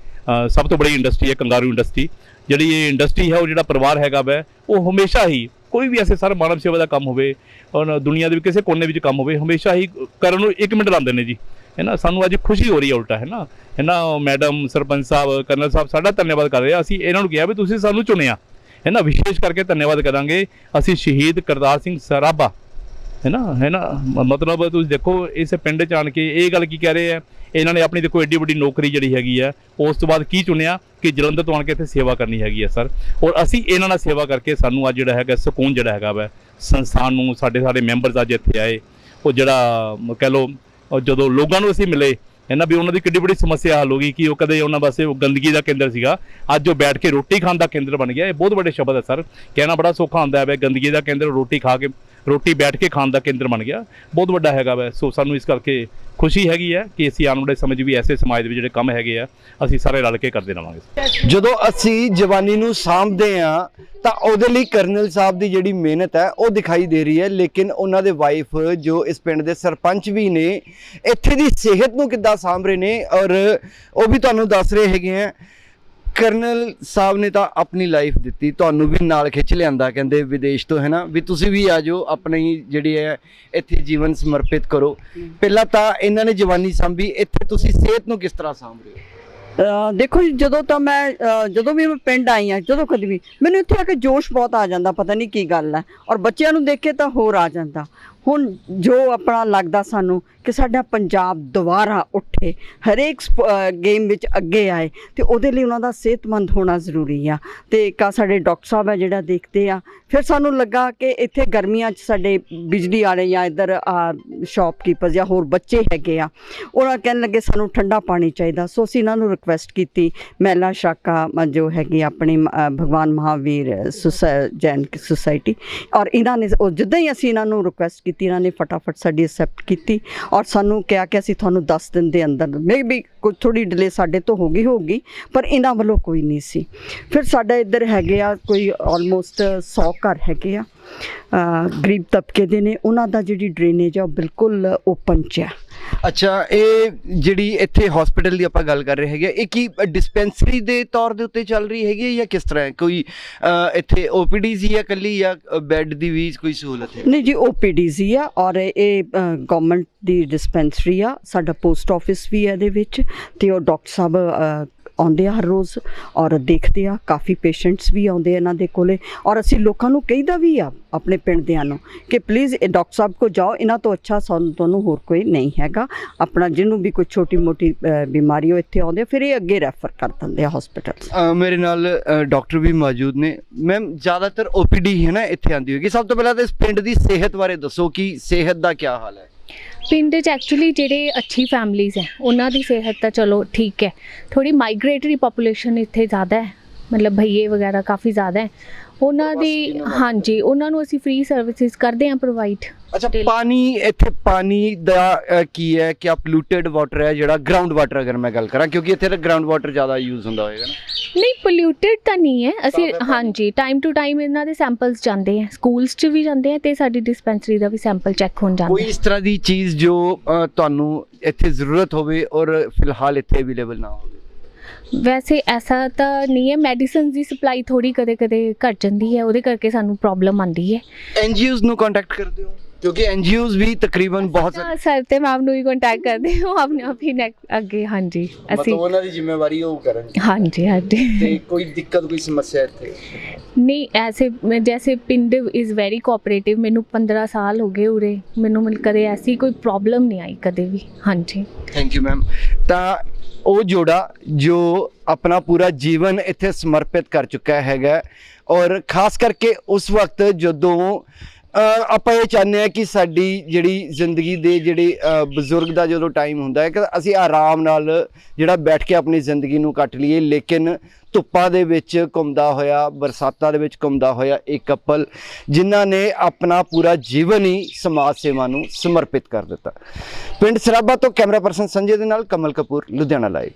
ਸਭ ਤੋਂ ਬੜੀ ਇੰਡਸਟਰੀ ਹੈ, ਕੰਗਾਰੂ ਇੰਡਸਟਰੀ ਜਿਹੜੀ ਇਹ ਇੰਡਸਟਰੀ ਹੈ, ਉਹ ਜਿਹੜਾ ਪਰਿਵਾਰ ਹੈਗਾ ਵੈ, ਉਹ ਹਮੇਸ਼ਾ ਹੀ ਕੋਈ ਵੀ ਐਸੇ ਸਰ ਮਾਨਵ ਸੇਵਾ ਦਾ ਕੰਮ ਹੋਵੇ, ਔਰ ਦੁਨੀਆ ਦੇ ਕਿਸੇ ਕੋਨੇ ਵਿੱਚ ਕੰਮ ਹੋਵੇ, ਹਮੇਸ਼ਾ ਹੀ ਕਰਨ ਨੂੰ 1 ਮਿੰਟ ਲਾਉਂਦੇ ਨੇ ਜੀ। ਹੈ ਨਾ? ਸਾਨੂੰ ਅੱਜ ਖੁਸ਼ੀ ਹੋ ਰਹੀ ਹੈ ਉਲਟਾ, ਹੈ ਨਾ? ਹੈ ਨਾ? ਮੈਡਮ, ਸਰਪੰਚ ਸਾਹਿਬ, ਕਰਨਲ ਸਾਹਿਬ ਸਾਡਾ ਧੰਨਵਾਦ ਕਰ ਰਹੇ ਆ। ਅਸੀਂ ਇਹਨਾਂ ਨੂੰ ਕਿਹਾ ਵੀ ਤੁਸੀਂ ਸਾਨੂੰ ਚੁਣਿਆ। ਹੈ ਨਾ? ਵਿਸ਼ੇਸ਼ ਕਰਕੇ ਧੰਨਵਾਦ ਕਰਾਂਗੇ। ਅਸੀਂ ਸ਼ਹੀਦ ਕਰਤਾਰ ਸਿੰਘ ਸਰਾਭਾ ਹੈ ਨਾ ਹੈ ਨਾ? ਮਤਲਬ ਤੁਸੀਂ ਦੇਖੋ, ਇਸ ਪਿੰਡ ਚ ਆਣ ਕੇ ਇਹ ਗੱਲ ਕੀ ਕਹਿ ਰਹੇ ਆ? ਇਹਨਾਂ ਨੇ ਆਪਣੀ ਦੇਖੋ ਐਡੀ ਵੱਡੀ ਨੌਕਰੀ ਜਿਹੜੀ ਹੈਗੀ ਆ, ਉਸ ਤੋਂ ਬਾਅਦ ਕੀ ਚੁਣਿਆ? ਕਿ ਜਲੰਧਰ ਤੋਂ ਆਣ ਕੇ ਇੱਥੇ ਸੇਵਾ ਕਰਨੀ ਹੈਗੀ ਆ, ਸਰ। ਔਰ ਅਸੀਂ ਇਹਨਾਂ ਨਾਲ ਸੇਵਾ ਕਰਕੇ ਸਾਨੂੰ ਅੱਜ ਜਿਹੜਾ ਹੈਗਾ ਸਕੂਨ ਜਿਹੜਾ ਹੈਗਾ ਵਾ, ਸੰਸਥਾਨ ਨੂੰ, ਸਾਡੇ ਸਾਰੇ ਮੈਂਬਰਸ ਅੱਜ ਇੱਥੇ ਆਏ। ਉਹ ਜਿਹੜਾ, ਕਹਿ ਲਓ ਜਦੋਂ ਲੋਕਾਂ ਨੂੰ ਅਸੀਂ ਮਿਲੇ ਇਹਨਾਂ ਵੀ ਉਹਨਾਂ ਦੀ ਕਿੱਡੀ ਵੱਡੀ ਸਮੱਸਿਆ ਹੱਲ ਹੋ ਗਈ, ਕਿ ਉਹ ਕਦੇ ਉਹਨਾਂ ਵਾਸਤੇ ਉਹ ਗੰਦਗੀ ਦਾ ਕੇਂਦਰ ਸੀਗਾ। ਅੱਜ ਉਹ ਬੈਠ ਕੇ ਰੋਟੀ ਖਾਣ ਦਾ ਕੇਂਦਰ ਬਣ ਗਿਆ। ਇਹ ਬਹੁਤ ਵੱਡੇ ਸ਼ਬਦ ਹੈ ਸਰ। ਕਹਿਣਾ ਬੜਾ ਸੌਖਾ ਹੁੰਦਾ ਹੈ ਵੀ ਗੰਦਗੀ ਦਾ ਕੇਂਦਰ ਰੋਟੀ ਖਾ ਕੇ ਰੋਟੀ ਬੈਠ ਕੇ ਖਾਣ ਦਾ ਕੇਂਦਰ ਬਣ ਗਿਆ। ਬਹੁਤ ਵੱਡਾ ਹੈਗਾ ਵੈ। ਸੋ ਸਾਨੂੰ ਇਸ ਕਰਕੇ ਖੁਸ਼ੀ ਹੈਗੀ ਹੈ ਕਿ ਅਸੀਂ ਆਉਣ ਵਾਲੇ ਸਮੇਂ 'ਚ ਵੀ ਐਸੇ ਸਮਾਜ ਦੇ ਵਿੱਚ ਜਿਹੜੇ ਕੰਮ ਹੈਗੇ ਆ, ਅਸੀਂ ਸਾਰੇ ਰਲ ਕੇ ਕਰਦੇ ਰਵਾਂਗੇ। ਜਦੋਂ ਅਸੀਂ ਜਵਾਨੀ ਨੂੰ ਸਾਂਭਦੇ ਆ ਤਾਂ ਉਹਦੇ ਲਈ ਕਰਨਲ ਸਾਹਿਬ ਦੀ ਜਿਹੜੀ ਮਿਹਨਤ ਹੈ, ਉਹ ਦਿਖਾਈ ਦੇ ਰਹੀ ਹੈ। ਲੇਕਿਨ ਉਹਨਾਂ ਦੇ ਵਾਈਫ ਜੋ ਇਸ ਪਿੰਡ ਦੇ ਸਰਪੰਚ ਵੀ ਨੇ, ਇੱਥੇ ਦੀ ਸਿਹਤ ਨੂੰ ਕਿੱਦਾਂ ਸਾਂਭ ਰਹੇ ਨੇ ਔਰ ਉਹ ਵੀ ਤੁਹਾਨੂੰ ਦੱਸ ਰਹੇ ਹੈਗੇ ਆ। ਕਰਨਲ ਸਾਹਿਬ ਨੇ ਤਾਂ ਆਪਣੀ ਲਾਈਫ ਦਿੱਤੀ ਤੁਹਾਨੂੰ ਵੀ ਨਾਲ ਖਿੱਚ ਲਿਆਂਦਾ ਕਹਿੰਦੇ ਵਿਦੇਸ਼ ਤੋਂ ਹੈ ਨਾ ਵੀ ਤੁਸੀਂ ਵੀ ਆ ਜਾਓ ਆਪਣੀ ਜਿਹੜੀ ਹੈ ਇੱਥੇ ਜੀਵਨ ਸਮਰਪਿਤ ਕਰੋ। ਪਹਿਲਾਂ ਤਾਂ ਇਹਨਾਂ ਨੇ ਜਵਾਨੀ ਸਾਂਭੀ ਇੱਥੇ ਤੁਸੀਂ ਸਿਹਤ ਨੂੰ ਕਿਸ ਤਰ੍ਹਾਂ ਸਾਂਭ ਰਹੇ ਹੋ? ਦੇਖੋ ਜੀ ਜਦੋਂ ਤਾਂ ਮੈਂ ਜਦੋਂ ਵੀ ਮੈਂ ਪਿੰਡ ਆਈ ਆ ਜਦੋਂ ਕਦੀ ਵੀ ਮੈਨੂੰ ਇੱਥੇ ਆ ਕੇ ਜੋਸ਼ ਬਹੁਤ ਆ ਜਾਂਦਾ ਪਤਾ ਨਹੀਂ ਕੀ ਗੱਲ ਹੈ। ਔਰ ਬੱਚਿਆਂ ਨੂੰ ਦੇਖ ਕੇ ਤਾਂ ਹੋਰ ਆ ਜਾਂਦਾ। ਹੁਣ ਜੋ ਆਪਣਾ ਲੱਗਦਾ ਸਾਨੂੰ ਕਿ ਸਾਡਾ ਪੰਜਾਬ ਦੁਬਾਰਾ ਉੱਠੇ, ਹਰੇਕ ਗੇਮ ਵਿੱਚ ਅੱਗੇ ਆਏ, ਤੇ ਉਹਦੇ ਲਈ ਉਹਨਾਂ ਦਾ ਸਿਹਤਮੰਦ ਹੋਣਾ ਜ਼ਰੂਰੀ ਆ। ਤੇ ਕਾ ਸਾਡੇ ਡਾਕਟਰ ਸਾਹਿਬ ਆ ਜਿਹੜਾ ਦੇਖਦੇ ਆ, ਫਿਰ ਸਾਨੂੰ ਲੱਗਾ ਕਿ ਇੱਥੇ ਗਰਮੀਆਂ 'ਚ ਸਾਡੇ ਬਿਜਲੀ ਵਾਲੇ ਜਾਂ ਇੱਧਰ ਸ਼ਾਪਕੀਪਰ ਜਾਂ ਹੋਰ ਬੱਚੇ ਹੈਗੇ ਆ, ਉਹਨਾਂ ਕਹਿਣ ਲੱਗੇ ਸਾਨੂੰ ਠੰਡਾ ਪਾਣੀ ਚਾਹੀਦਾ। ਸੋ ਅਸੀਂ ਇਹਨਾਂ ਨੂੰ ਰਿਕਵੈਸਟ ਕੀਤੀ, ਮਹਿਲਾ ਸ਼ਾਕਾ ਜੋ ਹੈਗੀ ਆਪਣੇ ਭਗਵਾਨ ਮਹਾਵੀਰ ਸੁਸੈ- ਜੈਨ ਸੁਸਾਇਟੀ ਔਰ ਇਹਨਾਂ ਨੇ ਉਹ ਜਿੱਦਾਂ ਹੀ ਅਸੀਂ ਇਹਨਾਂ ਨੂੰ ਰਿਕਵੈਸਟ ਕੀਤੀ ਇਹਨਾਂ ਨੇ ਫਟਾਫਟ ਸਾਡੀ ਅਸੈਪਟ ਕੀਤੀ ਔਰ ਸਾਨੂੰ ਕਿਹਾ ਕਿ ਅਸੀਂ ਤੁਹਾਨੂੰ 10 ਦਿਨ ਦੇ ਅੰਦਰ ਮੇਬੀ ਕੋਈ ਥੋੜੀ ਡਿਲੇ ਸਾਡੇ ਤੋਂ ਹੋ ਗਈ ਹੋਊਗੀ, ਪਰ ਇਹਨਾਂ ਵੱਲੋਂ ਕੋਈ ਨਹੀਂ ਸੀ। ਫਿਰ ਸਾਡਾ ਇੱਧਰ ਹੈਗੇ ਆ, ਕੋਈ ਆਲਮੋਸਟ 100 ਘਰ ਹੈਗੇ ਆ। ਗਰੀਬ ਤਬਕੇ ਦੇ ਨੇ ਉਹਨਾਂ ਦਾ ਜਿਹੜੀ ਡਰੇਨੇਜ ਆ ਉਹ ਬਿਲਕੁਲ ਓਪਨ ਚ ਆ ਅੱਛਾ ਇਹ ਜਿਹੜੀ ਇੱਥੇ ਹਸਪੀਟਲ ਦੀ ਆਪਾਂ ਗੱਲ ਕਰ ਰਹੇ ਹੈਗੇ ਇਹ ਕੀ ਡਿਸਪੈਂਸਰੀ ਦੇ ਤੌਰ ਦੇ ਉੱਤੇ ਚੱਲ ਰਹੀ ਹੈਗੀ ਜਾਂ ਕਿਸ ਤਰ੍ਹਾਂ? ਕੋਈ ਇੱਥੇ ਓਪੀਡੀ ਸੀ ਜਾਂ ਕੱਲੀ ਜਾਂ ਬੈੱਡ ਦੀ ਵੀ ਕੋਈ ਸਹੂਲਤ ਹੈ ਨਹੀਂ ਜੀ ਓਪੀਡੀਸੀ ਆ ਔਰ ਇਹ ਗਵਰਨਮੈਂਟ ਦੀ ਡਿਸਪੈਂਸਰੀ ਆ ਸਾਡਾ ਪੋਸਟ ਆਫਿਸ ਵੀ ਹੈ ਇਹਦੇ ਵਿੱਚ ਤੇ ਉਹ ਡਾਕਟਰ ਸਾਹਿਬ ਆਉਂਦੇ ਆ ਹਰ ਰੋਜ਼ ਔਰ ਦੇਖਦੇ ਆ ਕਾਫੀ ਪੇਸ਼ੈਂਟਸ ਵੀ ਆਉਂਦੇ ਆ ਇਹਨਾਂ ਦੇ ਕੋਲੇ ਔਰ ਅਸੀਂ ਲੋਕਾਂ ਨੂੰ ਕਹੀਦਾ ਵੀ ਆ ਆਪਣੇ ਪਿੰਡ ਦਿਆਂ ਨੂੰ ਕਿ ਪਲੀਜ਼ ਇਹ ਡਾਕਟਰ ਸਾਹਿਬ ਕੋ ਜਾਓ ਇਹਨਾਂ ਤੋਂ ਅੱਛਾ ਸਾਨੂੰ ਤੁਹਾਨੂੰ ਹੋਰ ਕੋਈ ਨਹੀਂ ਹੈਗਾ। ਆਪਣਾ ਜਿਹਨੂੰ ਵੀ ਕੋਈ ਛੋਟੀ ਮੋਟੀ ਬਿਮਾਰੀ ਹੋ ਇੱਥੇ ਆਉਂਦੇ ਆ, ਫਿਰ ਇਹ ਅੱਗੇ ਰੈਫਰ ਕਰ ਦਿੰਦੇ ਆ ਹਸਪੀਟਲ ਮੇਰੇ ਨਾਲ ਅ, ਡਾਕਟਰ ਵੀ ਮੌਜੂਦ ਨੇ। ਮੈਮ ਜ਼ਿਆਦਾਤਰ ਓਪੀਡੀ ਹੈ ਨਾ ਇੱਥੇ ਆਂਦੀ ਹੋਗੀ ਸਭ ਤੋਂ ਪਹਿਲਾਂ ਤਾਂ ਇਸ ਪਿੰਡ ਦੀ ਸਿਹਤ ਬਾਰੇ ਦੱਸੋ ਕਿ ਸਿਹਤ ਦਾ ਕੀ ਹਾਲ ਹੈ? ਪਿੰਡ 'ਚ ਐਕਚੁਅਲੀ ਜਿਹੜੇ ਅੱਛੀ ਫੈਮਲੀਜ਼ ਹੈ, ਉਹਨਾਂ ਦੀ ਸਿਹਤ ਤਾਂ ਚਲੋ ਠੀਕ ਹੈ। ਥੋੜੀ ਮਾਈਗ੍ਰੇਟਰੀ ਪੋਪੂਲੇਸ਼ਨ ਇੱਥੇ ਜ਼ਿਆਦਾ ਹੈ, ਮਤਲਬ ਭਈਏ ਵਗੈਰਾ ਕਾਫੀ ਜ਼ਿਆਦਾ ਹੈ। ਉਹਨਾਂ ਦੀ ਹਾਂਜੀ ਉਹਨਾਂ ਨੂੰ ਅਸੀਂ ਫ੍ਰੀ ਸਰਵਿਸਿਜ਼ ਕਰਦੇ ਹਾਂ ਪ੍ਰੋਵਾਈਡ ਅੱਛਾ ਪਾਣੀ ਇੱਥੇ ਪਾਣੀ ਦਾ ਅ, ਕੀ ਹੈ ਕਿ ਪੋਲੂਟਡ ਵਾਟਰ ਹੈ ਜਿਹੜਾ ਗਰਾਊਂਡ ਵਾਟਰ ਅਗਰ ਮੈਂ ਗੱਲ ਕਰਾਂ ਕਿਉਂਕਿ ਇੱਥੇ ਤਾਂ ਗਰਾਊਂਡ ਵਾਟਰ ਜ਼ਿਆਦਾ ਯੂਜ਼ ਹੁੰਦਾ ਹੋਏਗਾ ਨਾ। ਨਹੀਂ ਪੋਲਿਊਟਡ ਤਾਂ ਨਹੀਂ ਹੈ। ਅਸੀਂ ਹਾਂਜੀ ਟਾਈਮ ਟੂ ਟਾਈਮ ਇਹਨਾਂ ਦੇ ਸੈਂਪਲਸ ਜਾਂਦੇ ਆ ਸਕੂਲਸ 'ਚ ਵੀ ਜਾਂਦੇ ਆ ਤੇ ਸਾਡੀ ਡਿਸਪੈਂਸਰੀ ਦਾ ਵੀ ਸੈਂਪਲ ਚੈੱਕ ਹੋਣ ਜਾਂਦਾ ਕੋਈ ਹੈ। ਇਸ ਤਰ੍ਹਾਂ ਦੀ ਚੀਜ਼ ਜੋ ਅ, ਤੁਹਾਨੂੰ ਇੱਥੇ ਜ਼ਰੂਰਤ ਹੋਵੇ ਔਰ ਫਿਲਹਾਲ ਇੱਥੇ ਅਵੇਲੇਬਲ ਨਾ ਹੋਵੇ। ਵੈਸੇ ਐਸਾ ਤਾਂ ਨਹੀਂ ਹੈ ਮੈਡੀਸਿਨਸ ਦੀ ਸਪਲਾਈ ਥੋੜੀ ਕਦੇ-ਕਦੇ ਘਟ ਜਾਂਦੀ ਹੈ ਉਹਦੇ ਕਰਕੇ ਸਾਨੂੰ ਪ੍ਰੋਬਲਮ ਆਉਂਦੀ ਹੈ। ਐਨਜੀਓਜ਼ ਨੂੰ ਕੰਟੈਕਟ ਕਰਦੇ ਹੋ? ਕਿਉਂਕਿ ਐਨਜੀਓਜ਼ ਵੀ ਤਕਰੀਬਨ ਬਹੁਤ ਸਾਰੇ ਹਾਂ ਸਰ ਤੇ ਮੈਮ ਨੂੰ ਹੀ ਕੰਟੈਕਟ ਕਰਦੇ ਹੋ ਆਪਣੇ ਆਪ ਹੀ next- ਅੱਗੇ ਹਾਂਜੀ ਅਸੀਂ ਉਹਨਾਂ ਦੀ ਜ਼ਿੰਮੇਵਾਰੀ ਉਹ ਕਰਨ ਹਾਂਜੀ ਹਾਂਜੀ। ਤੇ ਕੋਈ ਦਿੱਕਤ ਕੋਈ ਸਮੱਸਿਆ ਇੱਥੇ? ਨਹੀਂ ਐਸੇ ਮੈਂ ਜੈਸੇ ਪਿੰਡ ਇਜ਼ ਵੈਰੀ ਕੋਆਪਰੇਟਿਵ ਮੈਨੂੰ 15 ਸਾਲ ਹੋ ਗਏ ਉਰੇ। ਮੈਨੂੰ ਮਿਲ ਕਦੇ ਐਸੀ ਕੋਈ ਪ੍ਰੋਬਲਮ ਨਹੀਂ ਆਈ ਕਦੇ ਵੀ ਹਾਂਜੀ। ਥੈਂਕ ਯੂ ਮੈਮ ਤਾਂ ਉਹ ਜੋੜਾ ਜੋ ਆਪਣਾ ਪੂਰਾ ਜੀਵਨ ਇੱਥੇ ਸਮਰਪਿਤ ਕਰ ਚੁੱਕਾ ਹੈਗਾ ਔਰ ਖਾਸ ਕਰਕੇ ਉਸ ਵਕਤ ਜਦੋਂ ਆਪਾਂ ਇਹ ਚਾਹੁੰਦੇ ਆ ਕਿ ਸਾਡੀ ਜਿਹੜੀ ਜ਼ਿੰਦਗੀ ਦੇ ਜਿਹੜੇ ਬਜ਼ੁਰਗ ਦਾ ਜਦੋਂ ਟਾਈਮ ਹੁੰਦਾ ਹੈ, ਕਿ ਅਸੀਂ ਆਰਾਮ ਨਾਲ ਜਿਹੜਾ ਬੈਠ ਕੇ ਆਪਣੀ ਜ਼ਿੰਦਗੀ ਨੂੰ ਕੱਟ ਲਈਏ, ਲੇਕਿਨ ਧੁੱਪਾਂ ਦੇ ਵਿੱਚ ਘੁੰਮਦਾ ਹੋਇਆ, ਬਰਸਾਤਾਂ ਦੇ ਵਿੱਚ ਘੁੰਮਦਾ ਹੋਇਆ ਇੱਕ ਕਪਲ ਜਿਨ੍ਹਾਂ ਨੇ ਆਪਣਾ ਪੂਰਾ ਜੀਵਨ ਹੀ ਸਮਾਜ ਸੇਵਾ ਨੂੰ ਸਮਰਪਿਤ ਕਰ ਦਿੱਤਾ। ਪਿੰਡ ਸਰਾਬਾ ਤੋਂ ਕੈਮਰਾ ਪਰਸਨ ਸੰਜੇ ਦੇ ਨਾਲ ਕਮਲ ਕਪੂਰ, ਲੁਧਿਆਣਾ ਲਾਈਵ